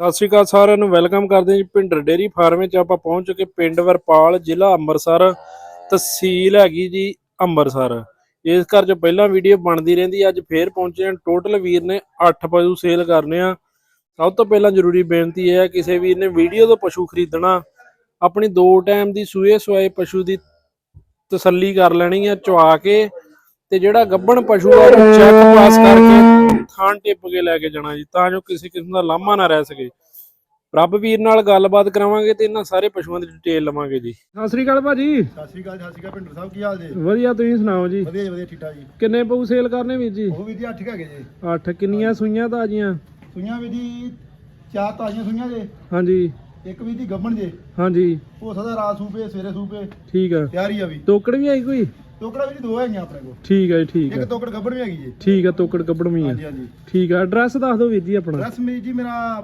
ਸਤਿ ਸ਼੍ਰੀ ਅਕਾਲ ਸਾਰਿਆਂ ਨੂੰ, ਵੈਲਕਮ ਕਰਦੇ ਹਾਂ ਜੀ ਭਿੰਡਰ ਡੇਰੀ ਫਾਰਮ ਵਿੱਚ। ਆਪਾਂ ਪਹੁੰਚ ਚੁੱਕੇ ਪਿੰਡ ਵਰਪਾਲ, ਜ਼ਿਲ੍ਹਾ ਅੰਮ੍ਰਿਤਸਰ, ਤਹਿਸੀਲ ਹੈਗੀ ਜੀ ਅੰਮ੍ਰਿਤਸਰ। ਇਸ ਘਰ 'ਚ ਪਹਿਲਾਂ ਵੀਡੀਓ ਬਣਦੀ ਰਹਿੰਦੀ, ਅੱਜ ਫੇਰ ਪਹੁੰਚੇ ਹਾਂ। ਟੋਟਲ ਵੀਰ ਨੇ 8 ਪਸ਼ੂ ਸੇਲ ਕਰਨੇ ਆ। ਸਭ ਤੋਂ ਪਹਿਲਾਂ ਜ਼ਰੂਰੀ ਬੇਨਤੀ ਇਹ ਹੈ, ਕਿਸੇ ਵੀਰ ਨੇ ਵੀਡੀਓ ਤੋਂ ਪਸ਼ੂ ਖਰੀਦਣਾ, ਆਪਣੀ ਦੋ ਟਾਈਮ ਦੀ ਸੂਏ ਸਵਾਏ ਪਸ਼ੂ ਦੀ ਤਸੱਲੀ ਕਰ ਲੈਣੀ ਹੈ ਚਵਾ ਕੇ ਤੇ ਜਿਹੜਾ ਗੱਬਣ ਪਸ਼ੂ ਆ ਉਹ ਚੈੱਕ ਪਾਸ ਕਰਕੇ ਥਾਂ ਟਿੱਪ ਕੇ ਲੈ ਕੇ ਜਾਣਾ ਜੀ ਤਾਂ ਜੋ ਕਿਸੇ ਕਿਸਮ ਦਾ ਲਾਮਾ ਨਾ ਰਹਿ ਸਕੇ। ਰੱਬ ਵੀਰ ਨਾਲ ਗੱਲਬਾਤ ਕਰਾਵਾਂਗੇ ਤੇ ਇਹਨਾਂ ਸਾਰੇ ਪਸ਼ੂਆਂ ਦੀ ਡਿਟੇਲ ਲਵਾਂਗੇ ਜੀ। ਸਤਿ ਸ੍ਰੀ ਅਕਾਲ ਭਾਜੀ। ਸਤਿ ਸ਼੍ਰੀ ਅਕਾਲ ਸਤਿ ਸ਼੍ਰੀ ਅਕਾਲ ਭਿੰਡਰ ਸਾਹਿਬ ਕੀ ਹਾਲ ਜੀ? ਵਧੀਆ ਤੁਸੀਂ ਸੁਣਾਓ ਜੀ? ਵਧੀਆ ਜੀ ਵਧੀਆ ਠੀਕ ਠਾਕ ਜੀ। ਕਿੰਨੇ ਪਊ ਸੇਲ ਕਰਨੇ ਵੀਰ ਜੀ? ਉਹ ਵੀ ਜੀ 8 ਹੈਗੇ ਜੀ। 8 ਕਿੰਨੀਆਂ ਸੂਈਆਂ ਤਾਜੀਆਂ? ਸੁਈਆਂ ਵੀ ਜੀ ਚਾਰ ਤਾਜ਼ੀਆਂ ਸੁਈਆਂ ਜੇ। ਹਾਂਜੀ। ਇੱਕ ਵੀ ਦੀ ਗੱਬਣ ਜੇ। ਹਾਂਜੀ। ਹੋ ਸਕਦਾ ਰਾਤ ਸੂਪੇ ਸਵੇਰੇ ਸੂਪੇ। ਠੀਕ ਆ। ਤਿਆਰੀ ਆ ਵੀ। ਤੋਕੜ ਵੀ ਆਈ ਕੋਈ? ਟੋਕੜਾ ਵੀ ਜੀ ਦੋ ਹੈਗੀਆਂ ਆਪਣੇ ਕੋਲ। ਠੀਕ ਆ ਜੀ ਠੀਕ ਇੱਕ ਆ ਟੋਕੜ ਗੱਬਣ ਵੀ ਹੈਗੀ ਜੀ। ਠੀਕ ਆ ਤੋਕੜ ਕੱਪੜ ਵੀ ਆ ਹਾਂਜੀ ਹਾਂਜੀ। ਠੀਕ ਆ ਐਡਰੈਸ ਦੱਸ ਦਿਓ ਵੀਰ ਜੀ ਆਪਣਾ। ਰਸਮੀ ਜੀ ਮੇਰਾ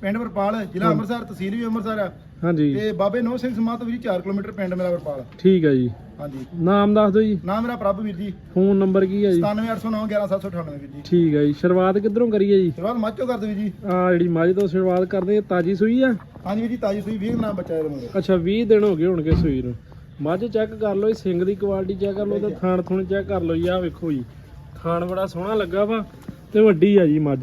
ਪਿੰਡ ਵਰਪਾਲ ਜ਼ਿਲ੍ਹਾ ਅੰਮ੍ਰਿਤਸਰ ਤਹਿਸੀਲ ਵੀ ਅੰਮ੍ਰਿਤਸਰ ਆ। ਹਾਂਜੀ। ਤੇ ਬਾਬੇ ਨੋ ਸਿੰਘ ਸਮਾਤ ਵੀ 4 ਕਿਲੋਮੀਟਰ ਪਿੰਡ ਮੇਰਾ ਵਰਪਾਲ। ਠੀਕ ਆ ਜੀ। ਹਾਂਜੀ। ਨਾਮ ਦੱਸ ਦਿਓ ਜੀ। ਨਾਮ ਮੇਰਾ ਪ੍ਰਭ ਵੀਰ ਜੀ। ਫੋਨ ਨੰਬਰ ਕੀ ਆ ਜੀ? 97809 11798 ਵੀਰ ਜੀ। ਠੀਕ ਆ ਜੀ। ਸ਼ੁਰੂਆਤ ਕਿੱਧਰੋਂ ਕਰੀਏ ਜੀ? ਸ਼ੁਰੂਆਤ ਮਾਚੋ ਕਰਦੇ ਵੀ ਜੀ। ਆ ਜਿਹੜੀ ਮੱਝ ਤੋਂ ਸ਼ੁਰੂਆਤ ਕਰਦੇ ਆ ਤਾਜੀ ਸੂਈ ਆ? ਹਾਂਜੀ ਵੀਰ ਜੀ ਤਾਜੀ ਸੂਈ 20 ਨਾਮ ਬੱਚਾ ਇਹਦੇ ਮਗਰ। ਅੱਛਾ 20 ਦਿਨ ਹੋ ਗਏ ਹੋਣਗੇ ਸੂਈ ਨੂੰ। ਮੱਝ ਚੈੱਕ ਕਰ ਲਓ ਸਿੰਘ ਦੀ ਕੁਆਲਿਟੀ ਚੈੱਕ ਕਰ ਲਓ ਤੇ ਥਾਣ ਥੁਣ ਚੈੱਕ ਕਰ ਲਓ ਜੀ ਆਹ ਵੇਖੋ ਜੀ ਥਾਣ ਬੜਾ ਸੋਹਣਾ ਲੱਗਾ ਵਾ ਤੇ ਵੱਡੀ ਆ ਜੀ ਮੱਝ।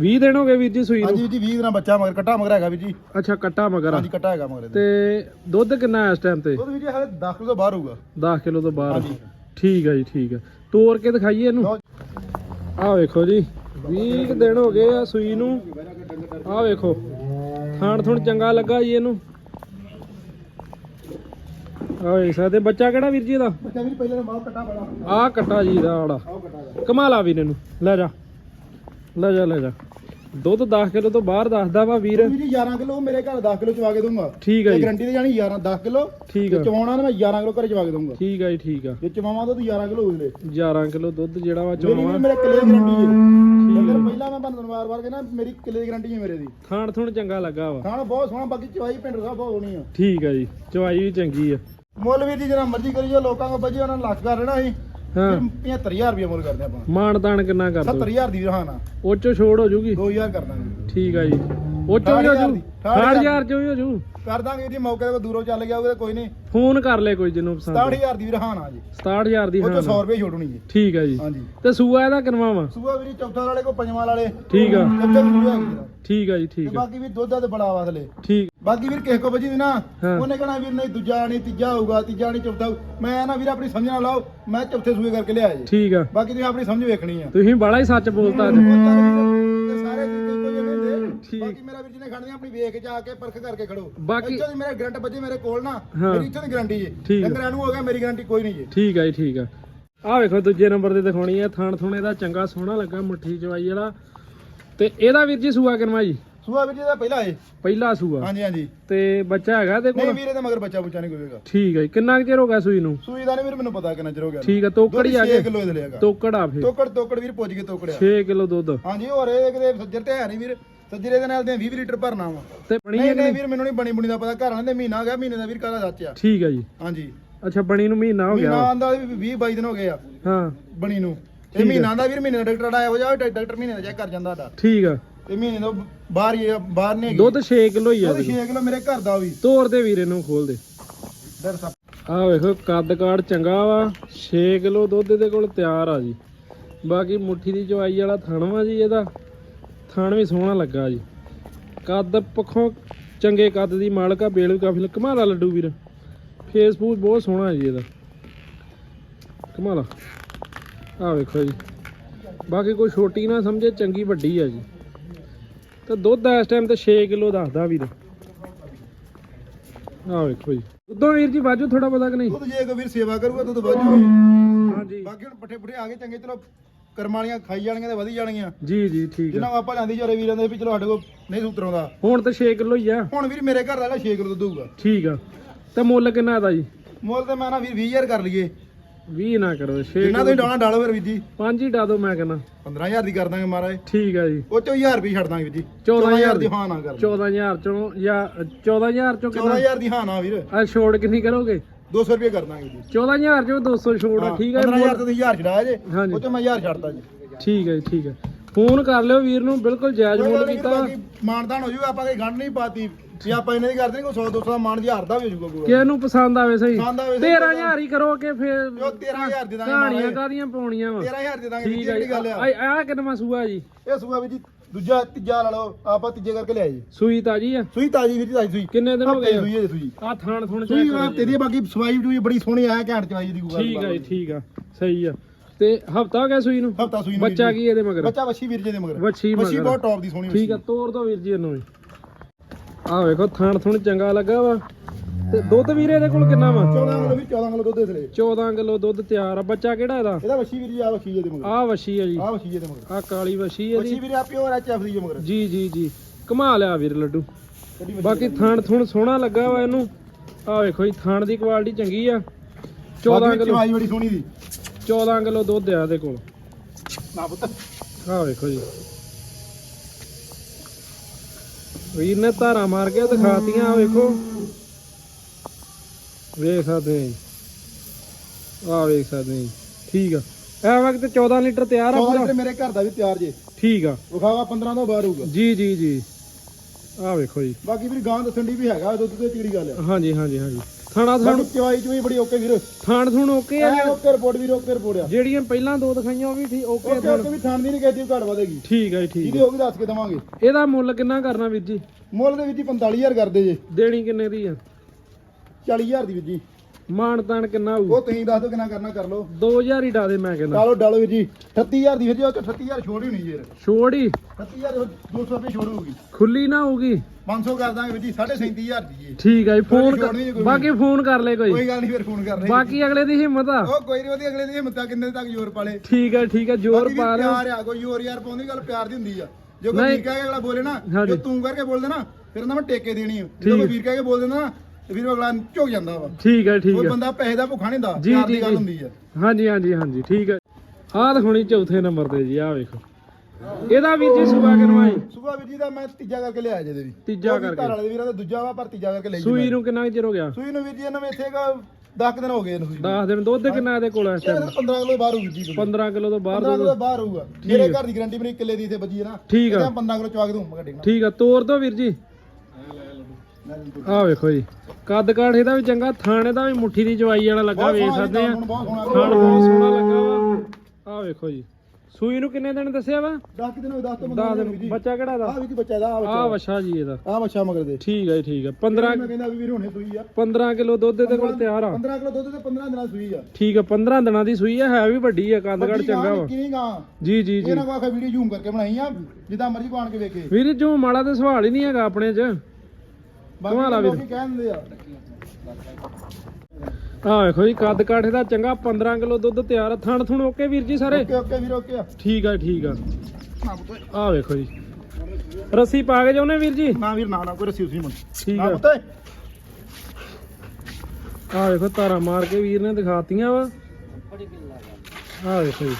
20 ਦਿਨ ਹੋ ਗਏ ਵੀਰ ਜੀ ਸੂਈ ਹਾਂਜੀ ਨੂੰ ਜੀ 20 ਦਿਨਾਂ ਬੱਚਾ ਮਗਰ ਕੱਟਾ ਮਗਰ ਹੈਗਾ ਵੀਰ ਜੀ। ਅੱਛਾ ਕੱਟਾ ਮਗਰ ਆ। ਹਾਂਜੀ ਕੱਟਾ ਹੈਗਾ ਮਗਰ ਤੇ ਦੁੱਧ ਕਿੰਨਾ ਹੈ ਇਸ ਟਾਈਮ ਤੇ? ਦੁੱਧ ਵੀਰ ਜੀ ਹਾਲੇ 10 ਕਿਲੋ ਤੋਂ ਬਾਹਰ ਹੋਊਗਾ। 10 ਕਿਲੋ ਤੋਂ ਬਾਹਰ। ਹਾਂਜੀ। ਠੀਕ ਆ ਜੀ ਠੀਕ ਆ। ਤੋੜ ਕੇ ਦਿਖਾਈਏ ਇਹਨੂੰ। ਆਹ ਵੇਖੋ ਜੀ 20 ਕੁ ਦਿਨ ਹੋ ਗਏ ਆ ਸੂਈ ਨੂੰ। ਆਹ ਵੇਖੋ ਥਾਣ ਥੁਣ ਚੰਗਾ ਲੱਗਾ ਜੀ ਇਹਨੂੰ। ਆਹ ਵੇਖ ਸਕਦੇ ਬੱਚਾ ਕਿਹੜਾ ਵੀਰ ਜੀ ਇਹਦਾ? ਬੱਚਾ ਵੀਰ ਪਹਿਲਾਂ ਮਾਲ ਕੱਟਾ ਬੜਾ ਆਹ ਕੱਟਾ ਜੀ ਦਾ ਆੜਾ ਆਓ ਕੱਟਾ ਕਮਾਲਾ ਵੀਰ ਇਹਨੂੰ। ਲੈ ਜਾ। ਲੈ ਜਾ ਲੈ ਜਾ। ਦੁੱਧ 10 ਕਿਲੋ ਤੋਂ ਬਾਹਰ ਦੱਸਦਾ ਵਾ ਵੀਰ। ਵੀਰ ਜੀ 11 ਕਿਲੋ ਮੇਰੇ ਘਰ 10 ਕਿਲੋ ਚਵਾ ਕੇ ਦਊਂਗਾ। ਠੀਕ ਆ ਜੀ ਗਰੰਟੀ ਤੇ ਜਾਣੀ 11 10 ਕਿਲੋ। ਠੀਕ ਆ। ਚਵਾਉਣਾ ਨਾ ਮੈਂ 11 ਕਿਲੋ ਘਰੇ ਚਵਾ ਕੇ ਦਊਂਗਾ। ਠੀਕ ਆ ਜੀ ਠੀਕ ਆ। ਜੇ ਚਵਾਵਾਂ ਦੁੱਧ 11 ਕਿਲੋ ਹੋਊਲੇ 11 ਕਿਲੋ ਦੁੱਧ ਜਿਹੜਾ ਵਾ ਮੇਰੀ ਮੇਰੇ ਕਿਲੇ ਦੀ ਗਰੰਟੀ ਹੈ ਮਗਰ ਪਹਿਲਾਂ ਮੈਂ ਬੰਦਨ ਵਾਰ ਵਾਰ ਕੇ ਨਾ ਮੇਰੀ ਕਿਲੇ ਦੀ ਗਰੰਟੀ ਹੈ ਮੇਰੇ ਦੀ। ਥਾਣ ਥੁਣ ਚੰਗਾ ਲੱਗਾ ਵਾ। ਖਾਣਾ ਬਹੁਤ ਸੋਹਣਾ ਬਾਕੀ ਚਵਾਈ ਪਿੰਡ ਸਾਹਿਬ ਬਹੁਤ ਹੋਣੀ ਆ। ਠੀਕ ਆ ਜੀ ਚਵਾਈ ਵੀ ਚੰਗੀ ਆ। ਮੁੱਲ ਵੀਰ ਜੀ ਜਿਹੜਾ ਮਰਜ਼ੀ ਕਰੀ ਜੋ ਲੋਕਾਂ ਕੋ ਵੱਜੇ ਉਹਨਾਂ ਨੂੰ ਲੱਖ ਕਰ ਲੈਣਾ ਸੀ ਹਾਂ। 75000 ਰੁਪਏ ਮੁੱਲ ਕਰਦੇ ਆਪਾਂ। ਮਾਣ ਤਾਣ ਕਿੰਨਾ ਕਰ ਦੋ? 70000 ਦੀ ਰਹਾਣਾ ਉਹ ਚੋਂ ਛੋੜ ਹੋ ਜੂਗੀ। 2000 ਕਰ ਦਾਂਗੇ। ਠੀਕ ਆ ਜੀ। ਉਹ ਚੋਂ ਵੀ ਹੋ ਜੂ 60,000 6000 ਚੋਂ ਵੀ ਹੋ ਜੂ ਕਰ ਦਾਂਗੇ ਜੀ ਮੌਕੇ ਤੇ ਦੂਰੋਂ ਚੱਲ ਗਿਆ ਉਹਦੇ ਕੋਈ ਨਹੀਂ। ਫੋਨ ਕਰ ਲੈ ਕੋਈ ਜਿਹਨੂੰ ਪਸੰਦ। 67000 ਦੀ ਰਹਾਣਾ ਜੀ। 67000 ਦੀ ਉਹ ਹਾਂ। ਤੋਂ 100 ਰੁਪਏ ਛੋੜ ਹੋਣੀ ਜੀ। ਠੀਕ ਆ ਜੀ। ਹਾਂਜੀ ਤੇ ਸੂਆ ਇਹਦਾ ਕਿਨਵਾ ਵਾ? ਸੂਆ ਵੀਰੀ ਚੌਥਾ ਵਾਲੇ ਕੋ ਪੰਜਵਾਂ ਵਾਲੇ। ਠੀਕ ਆ। ਵੀ ਠੀਕ ਆ ਜੀ ਠੀਕ ਆ। ਬਾਕੀ ਵੀ ਦੁੱਧ ਦਾ ਤੇ ਬੜਾ ਵਾ ਥਲੇ ਠੀਕ। ਬਾਕੀ ਵੀਰ ਕਿਸੇ ਕੋ ਵੱਜੀ ਨਾ। ਉਹਨੇ ਕਹਣਾ ਵੀਰ ਨਹੀਂ ਦੂਜਾ ਨਹੀਂ ਤੀਜਾ ਹੋਊਗਾ ਤੀਜਾ ਨਹੀਂ ਚੌਥਾ। ਮੈਂ ਨਾ ਵੀਰ ਆਪਣੀ ਸਮਝ ਨਾਲ ਲਾਓ ਮੈਂ ਚੌਥੇ ਸੂਏ ਕਰਕੇ ਲਿਆ ਜੀ। ਠੀਕ ਆ। ਬਾਕੀ ਤੁਸੀਂ ਆਪਣੀ ਸਮਝ ਵੇਖਣੀ ਆ। ਤੁਸੀਂ ਬੜਾ ਹੀ ਸੱਚ ਬੋਲਤਾ ਅੱਜ। ਉਹ ਸਾਰੇ ਠੀਕ। ਬਾਕੀ ਮੇਰਾ ਵੀਰ ਜੀ ਨੇ ਖੜਨੀ ਆਪਣੀ ਵੇਖ ਜਾ ਕੇ ਪਰਖ ਕਰਕੇ ਖੜੋ। ਬਾਕੀ- ਇੱਥੋਂ ਦੀ ਮੇਰੇ ਗਰੰਟ ਵੱਜੇ ਮੇਰੇ ਕੋਲ ਨਾ ਹਾਂ। ਮੇਰੀ ਇੱਥੋਂ ਦੀ ਗਰੰਟੀ ਜੀ। ਠੀਕ। ਡੰਗਰਾਂ ਨੂੰ ਹੋ ਗਿਆ ਮੇਰੀ ਗਰੰਟੀ ਕੋਈ ਨਹੀਂ ਜੀ। ਠੀਕ ਆ ਜੀ ਠੀਕ ਆ। ਆਹ ਵੇਖੋ ਦੂਜੇ ਨੰਬਰ ਤੇ ਦਿਖਾਉਣੀ ਆ ਥਾਣ ਥੁਣੇ ਦਾ ਚੰਗਾ ਸੋਹਣਾ ਲੱਗਾ ਮੁੱਠੀ ਚਵਾਈ ਵਾਲਾ। ਤੇ ਇਹਦਾ ਵੀਰ ਜੀ ਸੂਆ ਕਿਨਵਾ ਜੀ? ਸੂਆ ਵੀਰ ਜੀ ਦਾ ਪਹਿਲਾ ਏ। ਪਹਿਲਾ ਸੂਆ। ਹਾਂਜੀ ਹਾਂਜੀ। ਤੇ ਬੱਚਾ ਹੈਗਾ ਤੇ ਨਹੀਂ ਕੋਲ ਵੀਰੇ ਦਾ ਮਗਰ ਬੱਚਾ ਬੁੱਚਾ ਨਹੀਂ ਕੋਈ ਹੋਏਗਾ ਠੀਕ ਹੈ ਜੀ। ਕਿੰਨਾ ਕੁ ਚਿਰ ਹੋ ਗਿਆ ਸੂਈ ਨੂੰ? ਸੂਈ ਦਾ ਨਹੀਂ ਵੀਰ ਮੈਨੂੰ ਪਤਾ ਕਿੰਨਾ ਚਿਰ ਹੋ ਗਿਆ। ਠੀਕ ਆ ਤੋਕੜ ਹੀ ਆ 6 ਗਏ ਕਿਲੋ ਇਹਦੇ ਲਿਆਗਾ ਤੋਕੜ ਆ ਫੇ ਤੋਕੜ ਤੋਕੜ ਵੀਰ ਪੁੱਜ ਕੇ ਤੋਕੜਿਆ। 6 ਕਿਲੋ ਦੁੱਧ। ਹਾਂਜੀ ਹੋਰ ਇਹ ਕਿਤੇ ਸੱਜਰ ਤੇ ਹੈ ਨਹੀਂ ਵੀਰ। ਸੱਜਰੇ ਦੇ ਨਾਲ ਦੇ 20 ਲੀਟਰ ਭਰਨਾ ਵਾ। ਤੇ ਬਣੀ ਨਹੀਂ ਹੈ ਕਿ ਨਹੀਂ ਨਹੀਂ? ਵੀਰ ਮੈਨੂੰ ਨਹੀਂ ਬਣੀ ਬੁਣੀ ਦਾ ਪਤਾ। ਘਰ ਵਾਲਿਆਂ ਦੇ ਮਹੀਨਾ ਹੋ ਗਿਆ ਮਹੀਨੇ ਦਾ ਵੀਰ ਕਾਹਦਾ ਸੱਚ ਆ ਠੀਕ ਹੈ ਜੀ। ਹਾਂਜੀ। ਅੱਛਾ ਬਣੀ ਨੂੰ ਮਹੀਨਾ ਹੋ ਮਹੀਨਾ ਗਿਆ ਆਂਦਾ 20 22 ਦਿਨ ਹੋ ਗਏ ਆ। ਹਾਂ। ਬਣੀ ਨੂੰ। ਤੇ ਮਹੀਨਾ ਦਾ ਵੀਰ ਮਹੀਨੇ ਦਾ ਡਾਕਟਰ ਆਇਆ ਹੋ ਜਾ ਡਾਕਟਰ ਮਹੀਨੇ ਦਾ ਚੈੱਕ ਕਰ ਜਾਂਦਾ ਸਾਡਾ। ਠੀਕ ਆ। ਤੇ ਮਹੀਨੇ ਤੋਂ ਬਾਹਰ ਹੀ ਆ, ਬਾਹਰ ਨਹੀਂ ਹੈਗੀ। ਦੁੱਧ 6 ਕਿਲੋ ਹੀ ਆ ਉਹਦੇ 6 ਕਿਲੋ ਮੇਰੇ ਘਰ ਦਾ ਵੀ। ਤੋੜ ਦੇ ਵੀਰੇ ਨੂੰ ਖੋਲ ਦੇ। ਦਰ ਸਭ ਆਹ ਵੇਖੋ ਕੱਦ ਕਾੜ ਚੰਗਾ ਵਾ। 6 ਕਿਲੋ ਦੁੱਧ ਇਹਦੇ ਕੋਲ ਤਿਆਰ ਆ ਜੀ। ਬਾਕੀ ਮੁੱਠੀ ਦੀ ਚਵਾਈ ਵਾਲਾ ਥਣ ਵਾ ਜੀ ਇਹਦਾ। ਥਣ ਵੀ ਸੋਹਣਾ ਲੱਗਾ ਜੀ। ਕੱਦ ਪੱਖੋਂ ਚੰਗੇ ਕੱਦ ਦੀ ਮਾਲਕ ਆ ਬੇਲ ਵੀ ਕਾਫੀ ਕਮਾਲਾ ਲੱਡੂ ਵੀਰ। ਫੇਸ ਫੂਸ ਬਹੁਤ ਸੋਹਣਾ ਜੀ ਇਹਦਾ। ਕਮਾਲਾ ਆਹ ਵੇਖੋ ਜੀ। ਬਾਕੀ ਕੋਈ ਛੋਟੀ ਨਾ ਸਮਝੇ ਚੰਗੀ ਵੱਡੀ ਆ ਜੀ। ਤੇ ਦੁੱਧ ਇਸ ਟਾਈਮ ਤੇ 6 ਕਿਲੋ ਦੱਸਦਾ ਵੀਰ। ਆਹ ਵੇਖੋ ਜੀ। ਉਦੋਂ ਵੀਰ ਜੀ ਬਾਜੂ ਥੋੜਾ ਪਤਾ ਕਿ ਨਹੀਂ? ਦੁੱਧ ਜੇ ਕੋਈ ਵੀਰ ਸੇਵਾ ਕਰੂਗਾ ਦੁੱਧ ਵਾਜੂ। ਹਾਂਜੀ। ਬਾਕੀ ਹੁਣ ਪੱਠੇ ਪੁੱਠੇ ਆ ਗਏ ਚੰਗੇ ਚਲੋ ਕਰਮ ਵਾਲੀਆਂ ਖਾਈ ਜਾਣੀਆਂ ਤੇ ਵਧੀ ਜਾਣਗੀਆਂ। ਜੀ ਜੀ ਠੀਕ ਜਿੰਨਾ ਹੈ ਆਪਾਂ ਲੈਂਦੀ ਜਰੇ ਵੀਰਾਂ ਦੇ ਵੀ ਚਲੋ ਸਾਡੇ ਕੋਲ ਨਹੀਂ ਸੂਤਰਾਉਂਦਾ। ਹੁਣ ਤਾਂ 6 ਕਿਲੋ ਹੀ ਆ। ਹੁਣ ਵੀਰ ਮੇਰੇ ਘਰ ਵਾਲਾ 6 ਕਿਲੋ ਦੁੱਧ ਹੋਊਗਾ ਠੀਕ ਆ। ਤੇ ਮੁੱਲ ਕਿੰਨਾ ਦਾ ਜੀ? ਮੁੱਲ ਤੇ ਮੈਂ ਨਾ ਵੀਰ 20000 ਕਰ ਲਈਏ। 20 ਨਾ ਕਰੋ 6 ਜਿੰਨਾ ਤੁਸੀਂ ਡਾਣਾ ਡਾਲੋ ਫਿਰ ਵੀਰ ਜੀ। ਪੰਜ ਹੀ ਡਾ ਦੋ ਮੈਂ ਕਹਿੰਦਾ। 15000 ਦੀ ਕਰ ਦਾਂਗੇ ਮਹਾਰਾਜ। ਠੀਕ ਆ ਜੀ। ਉਹ ਚੋਂ 1000 ਰੁਪਏ ਛੱਡ ਦਾਂਗੇ ਵੀਰ ਜੀ। 14000 ਦੀ ਹਾਂ ਨਾ ਕਰ 14000 ਚੋਂ ਜਾਂ 14000 ਚੋਂ ਕਿੰਨਾ? 14000 ਦੀ ਹਾਂ ਨਾ ਵੀਰ। ਆ ਛੋੜ ਕਿੰਨੀ ਕਰੋਗੇ? 200 ਰੁਪਏ ਕਰ ਦਾਂਗੇ ਜੀ। 14000 ਚੋਂ 200 ਛੋੜ ਆ ਠੀਕ ਆ 15000 ਤੇ ਤੁਸੀਂ 1000 ਛਡਾਇਆ ਜੇ। ਉਹ ਚੋਂ ਮੈਂ 1000 ਛੱਡਤਾ ਜੀ। ਠੀਕ ਹੈ ਜੀ ਠੀਕ ਹੈ ਫੋਨ ਕਰ ਲਿਓ ਵੀਰ ਨੂੰ ਬਿਲਕੁਲ ਜਾਇਜ਼ ਮੁੱਲ ਕੀਤਾ ਮਾਨਦਾਨ ਹੋ ਜਾਊਗਾ ਆਪਾਂ ਕੋਈ ਗੰਢ ਨਹੀਂ ਪਾਤੀ। ਜੇ ਆਪਾਂ ਇਹਨੇ ਦੀ ਕਰਦੇ ਕੋਈ 100 200 ਦਾ ਮਾਨ ਹਜ਼ਾਰ ਦਾ ਵੀ ਹੋ ਜਾਊਗਾ ਕਿਸ ਨੂੰ ਪਸੰਦ ਆਵੇ ਸਹੀ। ਪਸੰਦ ਆਵੇ ਸਹੀ। 13000 ਹੀ ਕਰੋ ਕਿ ਫਿਰ ਜੋ 13000 ਦੇ ਦਾਂਗੇ ਕਹਾਣੀਆਂ ਮਹਾਰਾਜ। ਕਾਦੀਆਂ ਪਾਉਣੀਆਂ ਵਾ? 13000 ਦੇ ਦਾਂਗੇ ਠੀਕ ਹੈ ਕਿਹੜੀ ਗੱਲ ਆ। ਜੀ ਆ ਕਿੰਨਾ ਸੂਆ ਜੀ। ਇਹ ਸੂਆ ਵੀ ਜੀ ਦੂਜਾ ਤੀਜਾ ਲਾ ਲਓ ਆਪਾਂ ਤੀਜੇ ਕਰਕੇ ਲਿਆਏ ਜੀ। ਸੂਈ ਤਾਜੀ ਆ? ਸੂਈ ਤਾਜੀ ਵੀ ਤਾਜੀ ਸੂਈ। ਕਿੰਨੇ ਦਿਨ ਹੋ ਹਫ਼ਤੇ ਗਏ? ਦੀ ਸੂਈ ਹੈ ਸੂਈ। ਆ ਥਾਣ ਥੁਣ ਸੂਈ ਆ ਤੇਰੀ ਬਾਕੀ ਸਵਾਈ ਵੀ ਬੜੀ ਸੋਹਣੀ ਆ ਘੈਂਟ ਚਵਾਈ ਦੀ ਕੋਈ ਠੀਕ ਆ ਜੀ ਠੀਕ ਆ। ਸਹੀ ਆ। ਤੇ ਹਫਤਾ ਹੋ ਗਿਆ ਸੂਈ ਨੂੰ? ਹਫਤਾ ਸੂਈ ਨੂੰ ਬੱਚਾ ਵੀਰ ਜੀ। ਕੀ ਇਹਦੇ ਮਗਰ? ਬੱਚਾ ਵੱਛੀ ਵੀਰ ਜੀ ਦੇ ਮਗਰ। ਵੱਛੀ ਮਗਰ। ਬਹੁਤ ਟੌਪ ਦੀ ਸੋਹਣੀ ਠੀਕ ਆ ਤੋਰ ਦੋ ਵੀਰ ਜੀ ਇਹਨੂੰ ਵੀ। ਆ ਵੇਖੋ ਥਾਣ ਥੁਣ ਚੰਗਾ ਲੱਗਾ ਵਾ। ਤੇ ਦੁੱਧ ਵੀਰੇ ਇਹਦੇ ਕੋਲ ਕਿੰਨਾ ਵਾ? 14 ਕਿਲੋ ਵੀ 14 ਕਿਲੋ ਦੁੱਧ ਥਲੇ 14 ਕਿਲੋ ਦੁੱਧ ਤਿਆਰ ਆ। ਬੱਚਾ ਕਿਹੜਾ ਇਹਦਾ? ਇਹਦਾ ਵੱਛੀ ਵੀਰ ਜੀ ਆ ਵੱਛੀ ਦੇ ਮਗਰ। ਆ ਵਸ਼ੀ ਆ ਜੀ। ਆ ਵੱਛੀ ਦੇ ਮਗਰ। ਆ ਕਾਲੀ ਵਸ਼ੀ ਆ ਵੱਛੀ ਜੀ। ਵੀਰ ਆ ਪਿਓਰ ਐਚ ਐਫ ਦੀ ਦੇ ਮਗਰ। ਜੀ ਜੀ ਜੀ। ਕਮਾ ਲਿਆ ਵੀਰ ਲੱਡੂ। ਵੱਛੀ ਬਾਕੀ ਥਾਣ ਥੁਣ ਸੋਹਣਾ ਲੱਗਾ ਵਾ ਇਹਨੂੰ। ਆ ਵੇਖੋ ਜੀ ਥਾਣ ਦੀ ਕੁਆਲਿਟੀ ਚੰਗੀ ਆ। 14 ਬਾਕੀ ਕਿਲੋ ਚਵਾਈ ਬੜੀ ਸੋਹਣੀ ਦੀ। 14 ਕਿਲੋ ਦੁੱਧ ਆ ਇਹਦੇ ਕੋਲ। ਨਾ ਪੁੱਤ। ਆ ਵੇਖੋ ਜੀ। ਵੀਰ ਨੇ ਧਾਰਾ ਮਾਰ ਕੇ ਦਿਖਾਤੀਆਂ ਆ ਵੇਖੋ। ਵੇਖ ਸਕਦੇ ਆ ਜੀ। ਆ ਵੇਖ ਸਕਦੇ ਆ ਜੀ। ਠੀਕ ਆ। ਇਹ ਵਕਤ 14 ਲੀਟਰ ਤਿਆਰ ਆ 14 ਪੂਰਾ? ਮੇਰੇ ਘਰ ਦਾ ਵੀ ਤਿਆਰ ਜੇ। ਠੀਕ ਆ। ਵਿਖਾਵਾ 15 ਤੋਂ ਬਾਹਰ ਹੋਊਗਾ। ਜੀ ਜੀ ਜੀ। ਆ ਵੇਖੋ ਜੀ। ਬਾਕੀ ਵੀਰ ਗਾਂ ਦੱਸਣ ਦੀ ਵੀ ਹੈਗਾ ਦੁੱਧ ਤੇ ਕਿਹੜੀ ਗੱਲ ਆ। ਹਾਂਜੀ ਹਾਂਜੀ ਹਾਂਜੀ। ਥਾਣਾ ਥਾਣ ਚਵਾਈ ਚਵਾਈ ਬੜੀ ਓਕੇ ਵੀਰ। ਥਾਣ ਥੁਣ ਓਕੇ ਆ ਓਕੇ ਰਿਪੋਰਟ ਵੀਰ ਓਕੇ ਰਿਪੋਰਟ ਆ। ਜਿਹੜੀਆਂ ਪਹਿਲਾਂ ਦੋ ਦਿਖਾਈਆਂ ਉਹ ਵੀ ਠੀਕ ਓਕੇ ਓਕੇ ਓਕੇ ਵੀ ਥਾਣ ਦੀ ਨਹੀਂ ਕਹਦੀ ਘੱਟ ਵਧੇਗੀ। ਠੀਕ ਆ ਜੀ ਠੀਕ ਜਿਹਦੀ ਆ। ਹੋਗੀ ਦੱਸ ਕੇ ਦਵਾਂਗੇ। ਇਹਦਾ ਮੁੱਲ ਕਿੰਨਾ ਕਰਨਾ ਵੀਰ ਜੀ? ਮੁੱਲ ਦੇ ਵਿੱਚ ਹੀ 45000 ਕਰਦੇ ਜੇ। ਦੇਣੀ ਕਿੰਨੇ ਦੀ ਆ? 40000 ਦੀ ਵੀਰ ਜੀ। ਮਾਣ ਤਾਣ ਕਿੰਨਾ ਹੋਊ? ਉਹ ਤੁਸੀਂ ਦੱਸ ਦਿਓ ਕਿੰਨਾ ਕਰਨਾ ਕਰ ਲਓ। 2000 ਹੀ ਡਾ ਦੇ ਮੈਂ ਕਹਿੰਦਾ। ਡਾਲੋ ਡਾਲੋ ਵੀਰ ਜੀ। 38000 ਦੀ ਵੀਰ ਜੀ ਉਹ 38000 ਛੋੜ ਹੀ ਨਹੀਂ ਯਾਰ। ਛੋੜ ਹੀ? 38000 200 ਰੁਪਏ ਛੋੜ ਹੋਊਗੀ। ਖੁੱਲੀ ਨਾ ਹੋਊਗੀ? 500 ਕਰ ਦਾਂਗੇ ਵੀਰ ਜੀ 37500 ਦੀ ਜੀ। ਠੀਕ ਹੈ ਜੀ ਫੋਨ ਛੋੜ ਨਹੀਂ ਜੀ ਕੋਈ। ਵੀ। ਬਾਕੀ ਫੋਨ ਕਰ ਲੈ ਕੋਈ। ਕੋਈ ਗੱਲ ਨਹੀਂ ਫਿਰ ਫੋਨ ਕਰ ਰਹੇ ਬਾਕੀ ਅਗਲੇ ਦੀ ਹਿੰਮਤ ਆ। ਉਹ ਕੋਈ ਨਹੀਂ ਉਹਦੀ ਅਗਲੇ ਦੀ ਹਿੰਮਤਾਂ ਕਿੰਨੇ ਤੱਕ ਜ਼ੋਰ ਪਾਲੇ ਠੀਕ ਹੈ ਠੀਕ ਹੈ ਜ਼ੋਰ ਬਾਕੀ ਵੀ ਪਾ ਰਿਹਾ ਪਿਆਰ ਆ ਕੋਈ ਜ਼ੋਰ ਯਾਰ ਪਾਉਂਦੀ ਗੱਲ ਪਿਆਰ ਦੀ ਹੁੰਦੀ ਆ। ਜੇ ਕੋਈ ਨਹੀਂ। ਵੀਰ ਕਹਿ ਕੇ ਅਗਲਾ ਬੋਲੇ ਨਾ ਹਾਂਜੀ। ਜੇ ਤੂੰ ਕਰਕੇ ਬੋਲਦੇ ਨਾ ਫਿਰ ਉਹਨਾਂ ਮੈਂ ਟੇਕੇ ਦੇਣੀ ਆ। ਜਦੋਂ ਕੋਈ ਵੀਰ ਕਹਿ ਕੇ ਬੋਲ ਦਿੰਦਾ ਨਾ ਤੇ ਫਿਰ ਅਗਲਾ ਝੁਕ ਜਾਂਦਾ ਵਾ। ਠੀਕ ਹੈ ਠੀਕ ਕੋਈ ਹੈ। ਬੰਦਾ ਪੈਸੇ ਦਾ ਭੁੱਖਾ ਨਹੀਂ ਹੁੰਦਾ ਜੀ, ਪਿਆਰ ਜੀ, ਦੀ ਗੱਲ ਜੀ। ਹੁੰਦੀ ਆ ਹਾਂਜੀ ਹਾਂਜੀ ਹਾਂਜੀ ਠੀਕ ਹੈ। ਆਹ ਦਿਖਾਉਣੀ ਚੌਥੇ ਨੰਬਰ ਤੇ ਜੀ ਆਹ ਵੇਖੋ। ਇਹਦਾ ਵੀਰ ਜੀ ਸੁਬਾ ਕਰਵਾਈ। ਸੁਭਾ ਵੀਰ ਜੀ ਦਾ ਮੈਂ ਤੀਜਾ ਕਰਕੇ ਲਿਆ ਜੇ ਦੇ ਵੀ। ਤੀਜਾ ਉਹ ਵੀ ਕਰਕੇ। ਘਰ ਵਾਲੇ ਦੇ ਵੀਰਾਂ ਦਾ ਦੂਜਾ ਵਾ ਪਰ ਤੀਜਾ ਕਰਕੇ ਲਈ ਸੂਈ ਨੂੰ ਕਿੰਨਾ ਕੁ ਚਿਰ ਹੋ ਗਿਆ? ਸੂਈ ਨੂੰ ਵੀਰ ਜੀ ਇਹਨਾਂ ਵਿੱਚ ਇੱਥੇ ਕਾ 10 ਦਿਨ ਹੋ ਗਏ ਇਹਨੂੰ ਸੂਈ ਨੂੰ। 10 ਦਿਨ ਦੁੱਧ ਕਿੰਨਾ ਇਹਦੇ ਕੋਲ ਇਸ ਇਹ ਟਾਈਮ 15 ਕਿਲੋ ਬਾਹਰ ਹੋਊਗੀ ਜੀ 15 ਕਿਲੋ। ਤੋਂ ਬਾਹਰ 15 ਦੁੱਧ ਕਿਲੋ ਬਾਹਰ ਹੋਊਗਾ। ਮੇਰੇ ਘਰ ਦੀ ਗਾਰੰਟੀ ਮੇਰੀ ਕਿੱਲੇ ਦੀ ਇੱਥੇ ਵੱਜੀ ਹੈ ਨਾ। ਠੀਕ ਆ। ਇਹਦਾ 15 ਕਿਲੋ ਚਵਾ ਕੇ ਦੂੰ ਮੈਂ ਡਿੱਗਣਾ ਠੀਕ ਆ ਤੋਰ ਦੋ ਵੀਰ ਜੀ। ਆਹ ਵੇਖੋ ਜੀ। ਕੱਦ ਕਾਠ ਇਹਦਾ ਵੀ ਚੰਗਾ ਥਾਣੇ ਦਾ ਵੀ ਮੁੱਠੀ ਦੀ ਜਵਾਈ ਵਾਲਾ ਲੱਗਾ ਵੇਖ ਸਕਦੇ ਆ। ਥਾਣ ਬਹੁਤ ਸੋਹਣਾ ਲੱਗਾ ਵਾ। ਆਹ ਵੇਖੋ ਜੀ। ਸੂਈ ਨੂੰ ਕਿੰਨੇ ਦਿਨ ਦੱਸਿਆ ਵਾ? 10 ਦਿਨ ਹੋਏ 10 ਤੋਂ 10 15 ਦਿਨ। ਦਿਨ ਜੀ। ਬੱਚਾ ਕਿਹੜਾ ਦਾ? ਆ ਵੀ ਕੀ ਬੱਚਾ ਦਾ ਆ ਵਛਾ ਜੀ ਇਹਦਾ। ਆ ਬੱਚਾ ਮਗਰ ਦੇ। ਠੀਕ ਹੈ ਠੀਕ ਹੈ 15 ਮੈਂ ਕਹਿੰਦਾ ਵੀ ਵੀਰ ਹੁਣੇ ਸੂਈ ਆ। 15 ਕਿਲੋ ਦੁੱਧ ਇਹਦੇ ਕੋਲ ਤਿਆਰ ਆ। 15 ਕਿਲੋ ਦੁੱਧ ਤੇ 15 ਦਿਨਾਂ ਸੂਈ ਆ। ਠੀਕ ਹੈ 15 ਦਿਨਾਂ ਦੀ ਸੂਈ ਆ ਹੈ ਵੀ ਵੱਡੀ ਆ ਕੰਦ ਕਾਠ ਚੰਗਾ ਵਾ। ਜੀ ਜੀ ਜੀ। ਇਹਨਾਂ ਕੋ ਆਖੇ ਵੀਡੀਓ ਜ਼ੂਮ ਕਰਕੇ ਬਣਾਈ ਆ ਜਿੱਦਾਂ ਮਰਜ਼ੀ ਪਾਣ ਕੇ ਵੇਖੇ। ਵੀਰ ਜੋ ਮਾੜਾ ਤੇ ਸਵਾਲ ਹੀ ਨਹੀਂ ਹੈਗਾ ਆਪਣੇ 'ਚ। ਆ ਵੀਰ। ਆ। ਵੇਖੋ ਜੀ ਕੱਦ ਕਾਠ ਇਹਦਾ ਚੰਗਾ 15 ਕਿਲੋ ਦੁੱਧ ਤਿਆਰ ਆ। ਥਣ ਥੁਣ ਓਕੇ ਵੀਰ ਜੀ ਸਾਰੇ? ਓਕੇ ਓਕੇ ਵੀਰ ਓਕੇ ਆ। ਠੀਕ ਆ ਠੀਕ ਆ। ਆਹ ਵੇਖੋ ਜੀ। ਰੱਸੀ ਪਾ ਕੇ ਜਾਉਨੇ ਵੀਰ ਜੀ? ਨਾ ਵੀਰ ਨਾ ਨਾ ਕੋਈ ਰਸੀ ਉਸੀ ਮੁੰਡ ਠੀਕ ਆ। ਪੁੱਤ। ਆਹ ਵੇਖੋ ਤਾਰਾ ਮਾਰ ਕੇ ਵੀਰ ਨੇ ਦਿਖਾਤੀਆਂ ਵਾ। ਆਹ ਵੇਖੋ ਜੀ।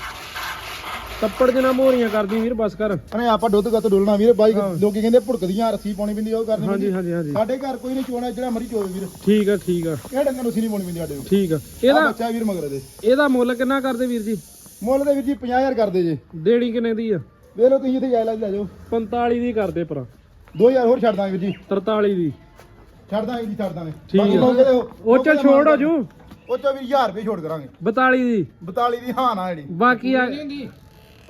ਤੱਪੜ ਜਨਾ ਮੋਰੀਆਂ ਕਰਦੀ ਵੀਰ ਬਸ ਕਰ। ਅਰੇ ਆਪਾਂ ਦੁੱਧ ਗੱਤ ਡੋਲਣਾ ਵੀਰ ਬਾਈ ਲੋਕੀ ਕਹਿੰਦੇ ਭੁੜਕਦੀਆਂ ਰੱਸੀ ਪਾਉਣੀ ਪੈਂਦੀ ਉਹ ਕਰਨੀ ਹਾਂਜੀ ਹਾਂਜੀ ਹਾਂਜੀ। ਸਾਡੇ ਘਰ ਕੋਈ ਨਹੀਂ ਚੋਣਾ ਜਿਹੜਾ ਮਰਜ਼ੀ ਚੋਵੇ ਵੀਰ। ਠੀਕ ਆ ਠੀਕ ਆ। ਇਹ ਡੰਗਰ ਨੂੰ ਸੀ ਨਹੀਂ ਪਾਉਣੀ ਪੈਂਦੀ ਸਾਡੇ ਕੋਲ। ਠੀਕ ਆ। ਇਹਦਾ ਬੱਚਾ ਵੀਰ ਮਗਰ ਦੇ ਇਹਦਾ ਮੁੱਲ ਕਿੰਨਾ ਕਰਦੇ ਵੀਰ ਜੀ? ਮੁੱਲ ਦੇ ਵੀਰ ਜੀ 50000 ਕਰਦੇ ਜੇ। ਦੇਣੀ ਕਿੰਨੇ ਦੀ ਆ? ਵੇਖ ਲਓ ਤੁਸੀਂ ਇੱਥੇ ਜਾਇ ਲੈ ਜਾਓ। 45 ਦੀ ਕਰਦੇ ਪਰ 2000 ਹੋਰ ਛੱਡ ਦਾਂਗੇ ਵੀਰ ਜੀ। 43 ਦੀ। ਛੱਡ ਦਾਂਗੇ ਜੀ ਛੱਡ ਦਾਂਗੇ। ਠੀਕ ਬਾਕੀ ਆ। ਮੌਕੇ ਤੇ ਉਹ ਚ ਛੋੜ ਹੋ ਜੂ। ਉਹ ਚ ਵੀ 1000 ਰੁਪਏ ਛੋੜ ਕਰਾਂਗੇ। 42 ਦੀ। 42 ਦੀ ਹਾਂ ਨਾ ਜਿਹੜੀ। ਬਾਕੀ ਆ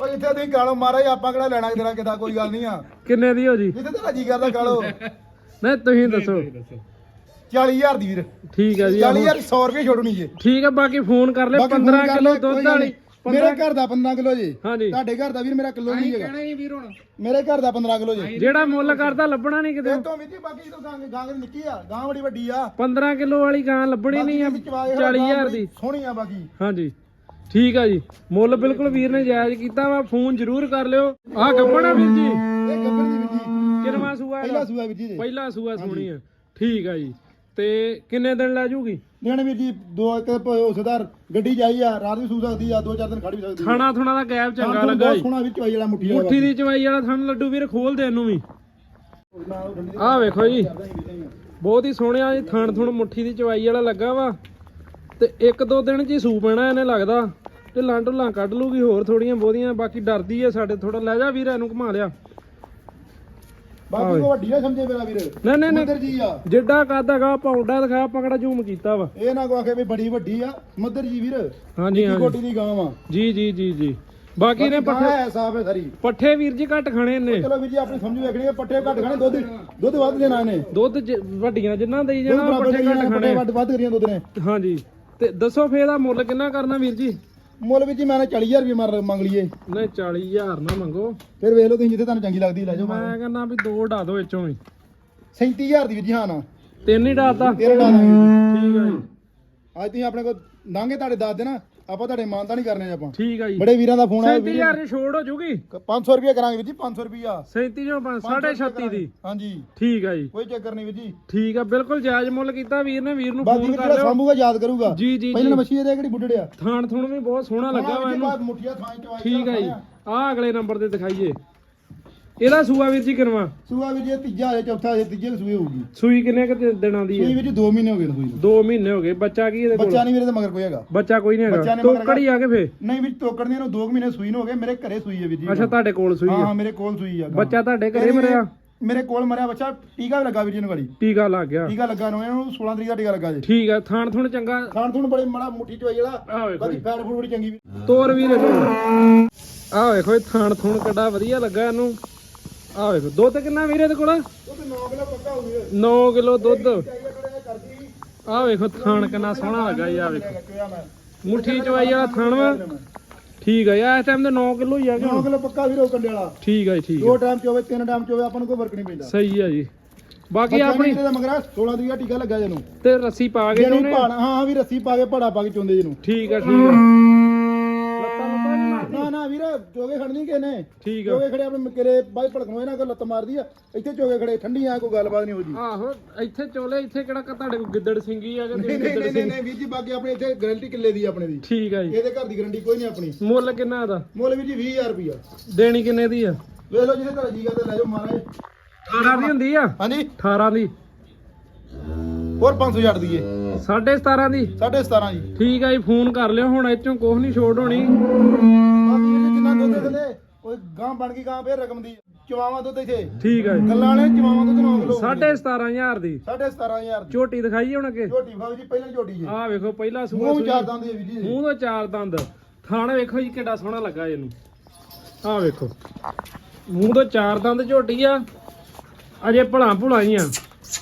ਉਹ ਜਿੱਥੇ ਤੁਸੀਂ ਗਾਲੋ ਮਹਾਰਾਜ ਆਪਾਂ ਕਿਹੜਾ ਲੈਣਾ ਕਿਦਾਂ ਕਿਦਾ ਕੋਈ ਗੱਲ ਨਹੀਂ ਆ। ਕਿੰਨੇ ਦੀ ਹੋ ਜੀ? ਜਿੱਥੇ ਤੇਰਾ ਜੀ ਕਰਦਾ ਗਾਲੋ ਨਹੀਂ ਤੁਸੀਂ ਦੱਸੋ। 40000 ਦੀ ਵੀਰ। ਠੀਕ ਆ ਜੀ 40000 100 ਰੁਪਏ ਛੋੜਨੀ ਜੇ। ਠੀਕ ਆ ਬਾਕੀ ਫੋਨ ਕਰ ਲੈ ਬਾਕੀ 15 ਫੋਨ ਕਰ ਕਿਲੋ ਦੁੱਧ ਵਾਲੀ। ਨਹੀਂ। ਮੇਰੇ ਘਰ ਦਾ 15 ਕਿਲੋ ਜੀ। ਹਾਂਜੀ। ਤੁਹਾਡੇ ਘਰ ਦਾ ਵੀਰ ਮੇਰਾ ਕਿਲੋ ਨਹੀਂ ਹੈਗਾ। ਮੇਰੇ ਘਰ ਦਾ 15 ਕਿਲੋ ਜੀ। ਜਿਹੜਾ ਮੁੱਲ ਕਰਦਾ ਲੱਭਣਾ ਨਹੀਂ ਕਿਤੇ। ਤੋਂ ਵੀ ਜੀ ਬਾਕੀ ਤੋਂ ਗਾਂ ਗਾਂ ਨਿੱਕੀ ਆ ਗਾਂ ਬੜੀ ਵੱਡੀ ਆ। 15 ਕਿਲੋ ਵਾਲੀ ਗਾਂ ਲੱਭਣੀ ਨਹੀਂ ਆ ਬਾਕੀ ਚਵਾ ਕੇ 40000 ਦੀ। ਸੋਹਣੀ ਆ ਬਾਕੀ। ਹਾਂਜੀ। ਠੀਕ ਆ ਜੀ। ਮੁੱਲ ਬਿਲਕੁਲ ਵੀਰ ਨੇ ਜਾਇਜ਼ ਕੀਤਾ ਵਾ ਫੋਨ ਜ਼ਰੂਰ ਕਰ ਲਿਓ। ਆਹ ਗੱਪਣਾ ਵੀਰ ਜੀ। ਇਹ ਗੱਬਰ ਦੀ ਵੀਰ ਜੀ। ਕਿੰਨਵਾ ਸੂਆ ਪਹਿਲਾ? ਸੂਆ ਵੀਰ ਜੀ ਦੇ। ਪਹਿਲਾ ਸੂਆ ਸੋਹਣੀ ਆ। ਠੀਕ ਆ ਜੀ। ਤੇ ਕਿੰਨੇ ਦਿਨ ਲੈ ਜੂਗੀ? ਦੇਣ ਵੀਰ ਜੀ ਦੋ ਇੱਕ ਉਸਦਾਰ ਗੱਡੀ ਜਾਈ ਆ ਰਾਤ ਵੀ ਸੂ ਸਕਦੀ ਆ ਦੋ ਚਾਰ ਦਿਨ ਖੜੀ ਵੀ ਸਕਦੀ ਆ। ਥਾਣਾ ਥੁਣਾ ਦਾ ਗੈਪ ਚੰਗਾ ਲੱਗਾ ਬਹੁਤ ਜੀ। ਸੋਹਣਾ ਵਿੱਚ ਵਾਈ ਵਾਲਾ ਮੁੱਠੀ ਮੁੱਠੀ ਦੀ ਚਵਾਈ ਵਾਲਾ ਥਣ ਲੱਡੂ ਵੀਰ ਖੋਲ ਦੇ ਇਹਨੂੰ ਵੀ। ਆਹ ਵੇਖੋ ਜੀ। ਬਹੁਤ ਹੀ ਸੋਹਣਿਆ ਜੀ ਥਣ ਥੁਣ ਮੁੱਠੀ ਦੀ ਚਵਾਈ ਵਾਲਾ ਲੱਗਾ ਵਾ। ਤੇ ਇੱਕ ਦੋ ਦਿਨ ਹੀ ਸੂ ਪੈਣਾ ਇਹਨੇ ਲੱਗਦਾ। ਢਿੱਲਾਂ ਢੁੱਲਾਂ ਕੱਢ ਲੂਗੀ ਹੋਰ ਥੋੜੀਆਂ ਬਹੁਤੀਆਂ ਬਾਕੀ ਡਰਦੀ ਆ ਸਾਡੇ ਥੋੜਾ ਲੈ ਜਾ ਵੀਰ ਇਹਨੂੰ ਘੁਮਾ ਲਿਆ। ਬਾਕੀ ਕੋ ਵੱਡੀ ਨਾ ਸਮਝੇ ਮੇਰਾ ਵੀਰ। ਨਹੀਂ ਨਹੀਂ ਨਹੀਂ। ਮਦਰ ਜੀ ਆ। ਜਿੱਡਾ ਕੱਦ ਹੈਗਾ ਪੌਂਡਾ ਦਿਖਾ ਆਪਾਂ ਕਿਹੜਾ ਜ਼ੂਮ ਕੀਤਾ ਵਾ। ਇਹ ਨਾ ਕੋ ਆਖੇ ਵੀ ਬੜੀ ਵੱਡੀ ਆ। ਮਦਰ ਜੀ ਵੀਰ ਹਾਂਜੀ ਹਾਂਜੀ। ਕੋਟੀ ਦੀ ਗਾਂ ਵਾ। ਜੀ ਜੀ ਜੀ ਜੀ। ਬਾਕੀ ਨੇ ਪੱਠੇ ਹੈ ਸਾਫ਼ ਹੈ ਸਾਰੀ। ਪੱਠੇ ਵੀਰ ਜੀ ਘੱਟ ਖਾਣੇ ਨੇ ਚਲੋ ਵੀਰ ਜੀ ਆਪਣੀ ਸਮਝ ਵੇਖਣੀ ਹੈ ਪੱਠੇ ਘੱਟ ਖਾਣੇ ਦੁੱਧ ਦੁੱਧ ਵੱਧ ਦੇਣਾ ਇਹਨੇ। ਦੁੱਧ ਜ- ਵੱਡੀਆਂ ਜਿੰਨਾ ਦੇਈ ਦੁੱਧ ਜਾਣਾ ਬਰਾਬਰ ਪੱਠੇ ਦੇਣਾ ਘੱਟ ਪੱਠੇ ਖਾਣੇ। ਵੱਧ ਵੱਧ ਕਰੀਆਂ ਦੁੱਧ ਨੇ। ਹਾਂਜੀ। ਤੇ ਦੱਸੋ ਫੇਰ ਦਾ ਮੁੱਲ ਕਿੰਨਾ ਕਰਨਾ ਵੀਰ ਜੀ? ਮੁੱਲ ਵਿੱਚ ਮੈਂ 40000 ਰੁਪਏ ਮਾਰ ਮੰਗ ਲਈਏ ਨਹੀਂ 40000 ਨਾ ਮੰਗੋ। ਫਿਰ ਵੇਖ ਲਓ ਤੁਸੀਂ ਜਿੱਥੇ ਤੁਹਾਨੂੰ ਚੰਗੀ ਲੱਗਦੀ ਲੈ ਜਾਓ ਮੈਂ ਕਹਿੰਦਾ ਵੀ ਦੋ ਢਾ ਦੋ ਵਿੱਚੋਂ ਵੀ 37000 ਦੀ ਵੀਰ ਜੀ ਹਾਂ ਨਾ। ਤਿੰਨ ਹੀ ਢਾਤਾ ਤੇਰਾ ਡਾਲਾਂਗੇ ਠੀਕ ਆ ਜੀ। ਅੱਜ ਤੁਸੀਂ ਆਪਣੇ ਕੋਲ ਨਾਂਗੇ ਤੁਹਾਡੇ ਦੱਸ ਦੇਣਾ ਆਪਾਂ ਤੁਹਾਡੇ ਮਾਨਤਾ ਨਹੀਂ ਕਰਨੇ ਆਪਾਂ। ਠੀਕ ਆ ਜੀ। ਬੜੇ ਵੀਰਾਂ ਦਾ ਫੋਨ ਆਇਆ ਵੀਰ। 37000 ਦੀ ਛੋੜ ਹੋ ਜੂਗੀ? 500 ਰੁਪਏ ਕਰਾਂਗੇ ਵੀਰ ਜੀ 500 ਰੁਪਿਆ 37 ਜੋ 36 ਦੀ। ਹਾਂਜੀ। ਠੀਕ ਆ ਜੀ। ਕੋਈ ਚੱਕਰ ਨਹੀਂ ਵੀਰ ਜੀ। ਠੀਕ ਆ ਬਿਲਕੁਲ ਜਾਇਜ਼ ਮੁੱਲ ਕੀਤਾ ਵੀਰ ਨੇ ਵੀਰ ਨੂੰ ਫੋਨ ਕਰ ਲਿਓ। ਸਾਂਭੂਗਾ ਯਾਦ ਕਰੂਗਾ। ਜੀ ਜੀ ਪਹਿਲਾਂ ਮੱਛੀ ਇਹਦੇ ਕਿਹੜੀ ਬੁੱਢੜਿਆ ਥਾਣ ਥੁਣ ਵੀ ਬਹੁਤ ਸੋਹਣਾ ਲੱਗਾ ਇਹਨੂੰ। ਚਵਾਈ ਠੀਕ ਆ ਜੀ। ਆ ਅਗਲੇ ਨੰਬਰ ਤੇ ਦਿਖਾਈਏ। ਇਹਦਾ ਸੂਆ ਵੀਰ ਜੀ ਕਿਨਵਾ? ਸੂਆ ਵੀਰ ਜੀ ਤੀਜਾ ਹੈ ਚੌਥਾ ਹੈ ਤੀਜੇ ਸੂਏ ਹੋਊਗੀ। ਸੂਈ ਕਿੰਨੇ ਕੁ ਦਿ- ਦਿਨਾਂ ਦੀ ਸੂਈ ਹੈ? ਜੀ 2 ਮਹੀਨੇ ਹੋ ਗਏ ਸੂਈ ਨੂੰ। 2 ਮਹੀਨੇ ਹੋ ਗਏ। ਬੱਚਾ ਕੀ ਇਹਦੇ ਕੋਲ? ਬੱਚਾ ਨਹੀਂ ਵੀਰੇ ਤੇ ਮਗਰ ਕੋਈ ਹੈਗਾ। ਬੱਚਾ ਕੋਈ ਨਹੀਂ ਬੱਚਾ ਹੈਗਾ ਨੇ ਮਗਰ ਤੋਕੜ ਹੀ ਆ ਕੇ ਫੇ ਨਹੀਂ ਵੀਰ ਤੋਕੜ ਨਹੀਂ ਇਹਨੂੰ 2 ਮਹੀਨੇ ਸੂਈ ਨੂੰ ਹੋ ਗਏ। ਮੇਰੇ ਘਰੇ ਸੂਈ ਹੈ ਵੀਰ ਜੀ। ਅੱਛਾ ਤੁਹਾਡੇ ਕੋਲ ਸੂਈ ਹਾਂ? ਹਾਂ ਮੇਰੇ ਕੋਲ ਸੂਈ ਆ। ਬੱਚਾ ਤੁਹਾਡੇ ਘਰੇ ਮਰਿਆ? ਮੇਰੇ ਕੋਲ ਮਰਿਆ ਬੱਚਾ। ਟੀਕਾ ਵੀ ਲੱਗਾ ਵੀਰ ਜੀ ਨੂੰ ਗਾੜੀ। ਟੀਕਾ ਲੱਗ ਗਿਆ। ਟੀਕਾ ਲੱਗਾ ਨੂੰ ਇਹਨੂੰ 16 ਤਰੀਕ ਦਾ ਟੀਕਾ ਲੱਗਾ ਜੀ। ਠੀਕ ਆ ਥਾਣ ਥੁਣ ਚੰਗਾ? ਖਾਣ ਥੂਣ ਬੜੇ ਮੜਾ ਮੁੱਠੀ ਚੋਈ ਜਿਹੜਾ। ਆ ਵੇਖੋ ਬਾਕੀ। ਫੈਟ ਫੂਡ ਬੜੀ ਚੰਗੀ ਵੀ। ਤੋਰ ਵੀਰ ਆ ਵੇਖੋ ਇਹ ਥਾਣ ਥੁਣ ਕਿੱਡਾ ਵਧੀਆ ਲੱਗਾ ਇਹਨੂੰ। ਆ ਵੇਖੋ ਦੁੱਧ ਕਿੰਨਾ ਵੀਰ ਇਹਦੇ ਕੋਲ? ਤੇ 9 ਕਿਲੋ ਪੱਕਾ ਹੋ ਗਿਆ 9 ਕਿਲੋ ਦੁੱਧ। ਆ ਵੇਖੋ ਥਾਣ ਕਿੰਨਾ ਸੋਹਣਾ ਲੱਗਾ ਜੀ ਆ ਵੇਖੋ। ਮੁੱਠੀ ਚਵਾਈ ਵਾਲਾ ਥਾਣ। ਵਾ ਠੀਕ ਆ ਯਾਰ ਇਸ ਟਾਈਮ ਤੇ 9 ਕਿਲੋ ਹੀ ਆ ਗਿਆ। 9 ਕਿਲੋ ਪੱਕਾ ਵੀਰੋ ਕੰਡੇ ਵਾਲਾ। ਠੀਕ ਆ ਜੀ ਠੀਕ ਦੋ ਟਾਈਮ ਚੋਵੇ ਤਿੰਨ ਟਾਈਮ ਚੋਵੇ ਆਪਾਂ ਨੂੰ ਕੋਈ ਫ਼ਰਕ ਨਹੀਂ ਪੈਂਦਾ। ਸਹੀ ਆ ਜੀ। ਬਾਕੀ ਆਪਣੀ ਨਹੀਂ ਦਾ ਮਗਰਾ 16 ਤਰੀਕ ਦਾ ਟੀਕਾ ਲੱਗਾ ਜਿਹਨੂੰ ਤੇ ਰੱਸੀ ਪਾ ਕੇ ਪਾਣਾ ਹਾਂ ਹਾਂ ਵੀ ਰੱਸੀ ਪਾ ਕੇ ਪੜਾ ਪਾ ਕੇ ਚੋਂਦੇ ਜਿਹਨੂੰ। ਠੀਕ ਆ ਠੀਕ ਮਾਰਦੀ? ਚੋਗੇ ਖੜਨੀ ਕਿ ਨੇ। ਠੀਕ ਆ। ਚੋਗੇ ਖੜੇ ਆਪਣੇ ਕਿਰੇ ਬਾਈ ਭੜਕਣੋ ਇਹਨਾਂ ਕੋ ਲੱਤ ਮਾਰਦੀ ਆ। ਇੱਥੇ ਚੋਗੇ ਖੜੇ ਠੰਡੀ ਆ ਕੋਈ ਗੱਲਬਾਤ ਨਹੀਂ ਹੋ ਜੀ ਆਹੋ ਇੱਥੇ ਚੋਲੇ ਇੱਥੇ ਕਿਹੜਾ ਕ- ਤੁਹਾਡੇ ਕੋਲ ਗਿੱਦੜ ਸਿੰਘੀ ਆ ਕਿ ਨਹੀਂ ਨਹੀਂ ਨਹੀਂ ਨਹੀਂ ਵੀਰ ਜੀ ਬਾਕੀ ਆਪਣੇ ਇੱਥੇ ਗਾਰੰਟੀ ਕਿੱਲੇ ਦੀ ਆ ਆਪਣੇ ਦੀ। ਠੀਕ ਆ ਜੀ। ਇਹਦੇ ਘਰ ਦੀ ਗਾਰੰਟੀ ਕੋਈ ਨਹੀਂ ਆਪਣੀ। ਮੁੱਲ ਕਿੰਨਾ ਇਹਦਾ? ਮੁੱਲ ਵੀਰ ਜੀ 20000 ਰੁਪਿਆ ਦੇਣੀ ਕਿੰਨੇ ਦੀ ਆ? ਵੇਖ ਲਓ ਜਿਹਦੇ ਘਰ ਜੀ ਕਰਦੇ ਲੈ ਜਾਓ ਮਹਾਰਾਜ। 18 ਦੀ ਹੁੰਦੀ ਆ? ਹਾਂਜੀ। 18 ਦੀ। ਹੋਰ 500 ਛੱਡ ਦਈਏ। 17.5 ਦੀ? 17.5 ਜੀ। ਠੀਕ ਆ ਜੀ ਫੋਨ ਕਰ ਲਿਓ ਹੁਣ ਇਹ ਚੋਂ ਕੁਛ ਨਹੀਂ ਛੋੜ ਹੋਣੀ। ਬਾਕੀ ਵੀਰ ਜੀ ਜਿੰਨਾ ਦੁੱਧ ਥੱਲੇ ਕੋਈ ਗਾਂ ਬਣ ਗਈ ਗਾਂ ਫੇਰ ਰਕਮ ਦੀ। ਚਵਾਵਾ ਦੁੱਧ ਇੱਥੇ। ਠੀਕ ਆ ਜੀ। ਗੱਲਾਂ ਵਾਲੇ ਚਵਾਵਾ ਦੁੱਧ 9 ਕਿਲੋ 17500 ਦੀ। 17500 ਦੀ। ਝੋਟੀ ਦਿਖਾਈਏ ਹੁਣ ਅੱਗੇ? ਝੋਟੀ ਖਾਓ ਜੀ ਪਹਿਲਾਂ ਝੋਟੀ ਜੀ। ਆਹ ਵੇਖੋ ਪਹਿਲਾ ਸੂਆ ਮੂੰਹ। ਚਾਰ ਦੰਦ ਦੀ ਜੀ। ਮੂੰਹ ਤੋਂ ਚਾਰ ਦੰਦ। ਥਣ ਵੇਖੋ ਜੀ ਕਿੱਡਾ ਸੋਹਣਾ ਲੱਗਾ ਇਹਨੂੰ। ਆਹ ਵੇਖੋ। ਮੂੰਹ ਤੋਂ ਚਾਰ ਦੰਦ ਝੋਟੀ ਆ। ਅਜੇ ਭਲਾ ਭੁਲਾ ਹੀ ਆ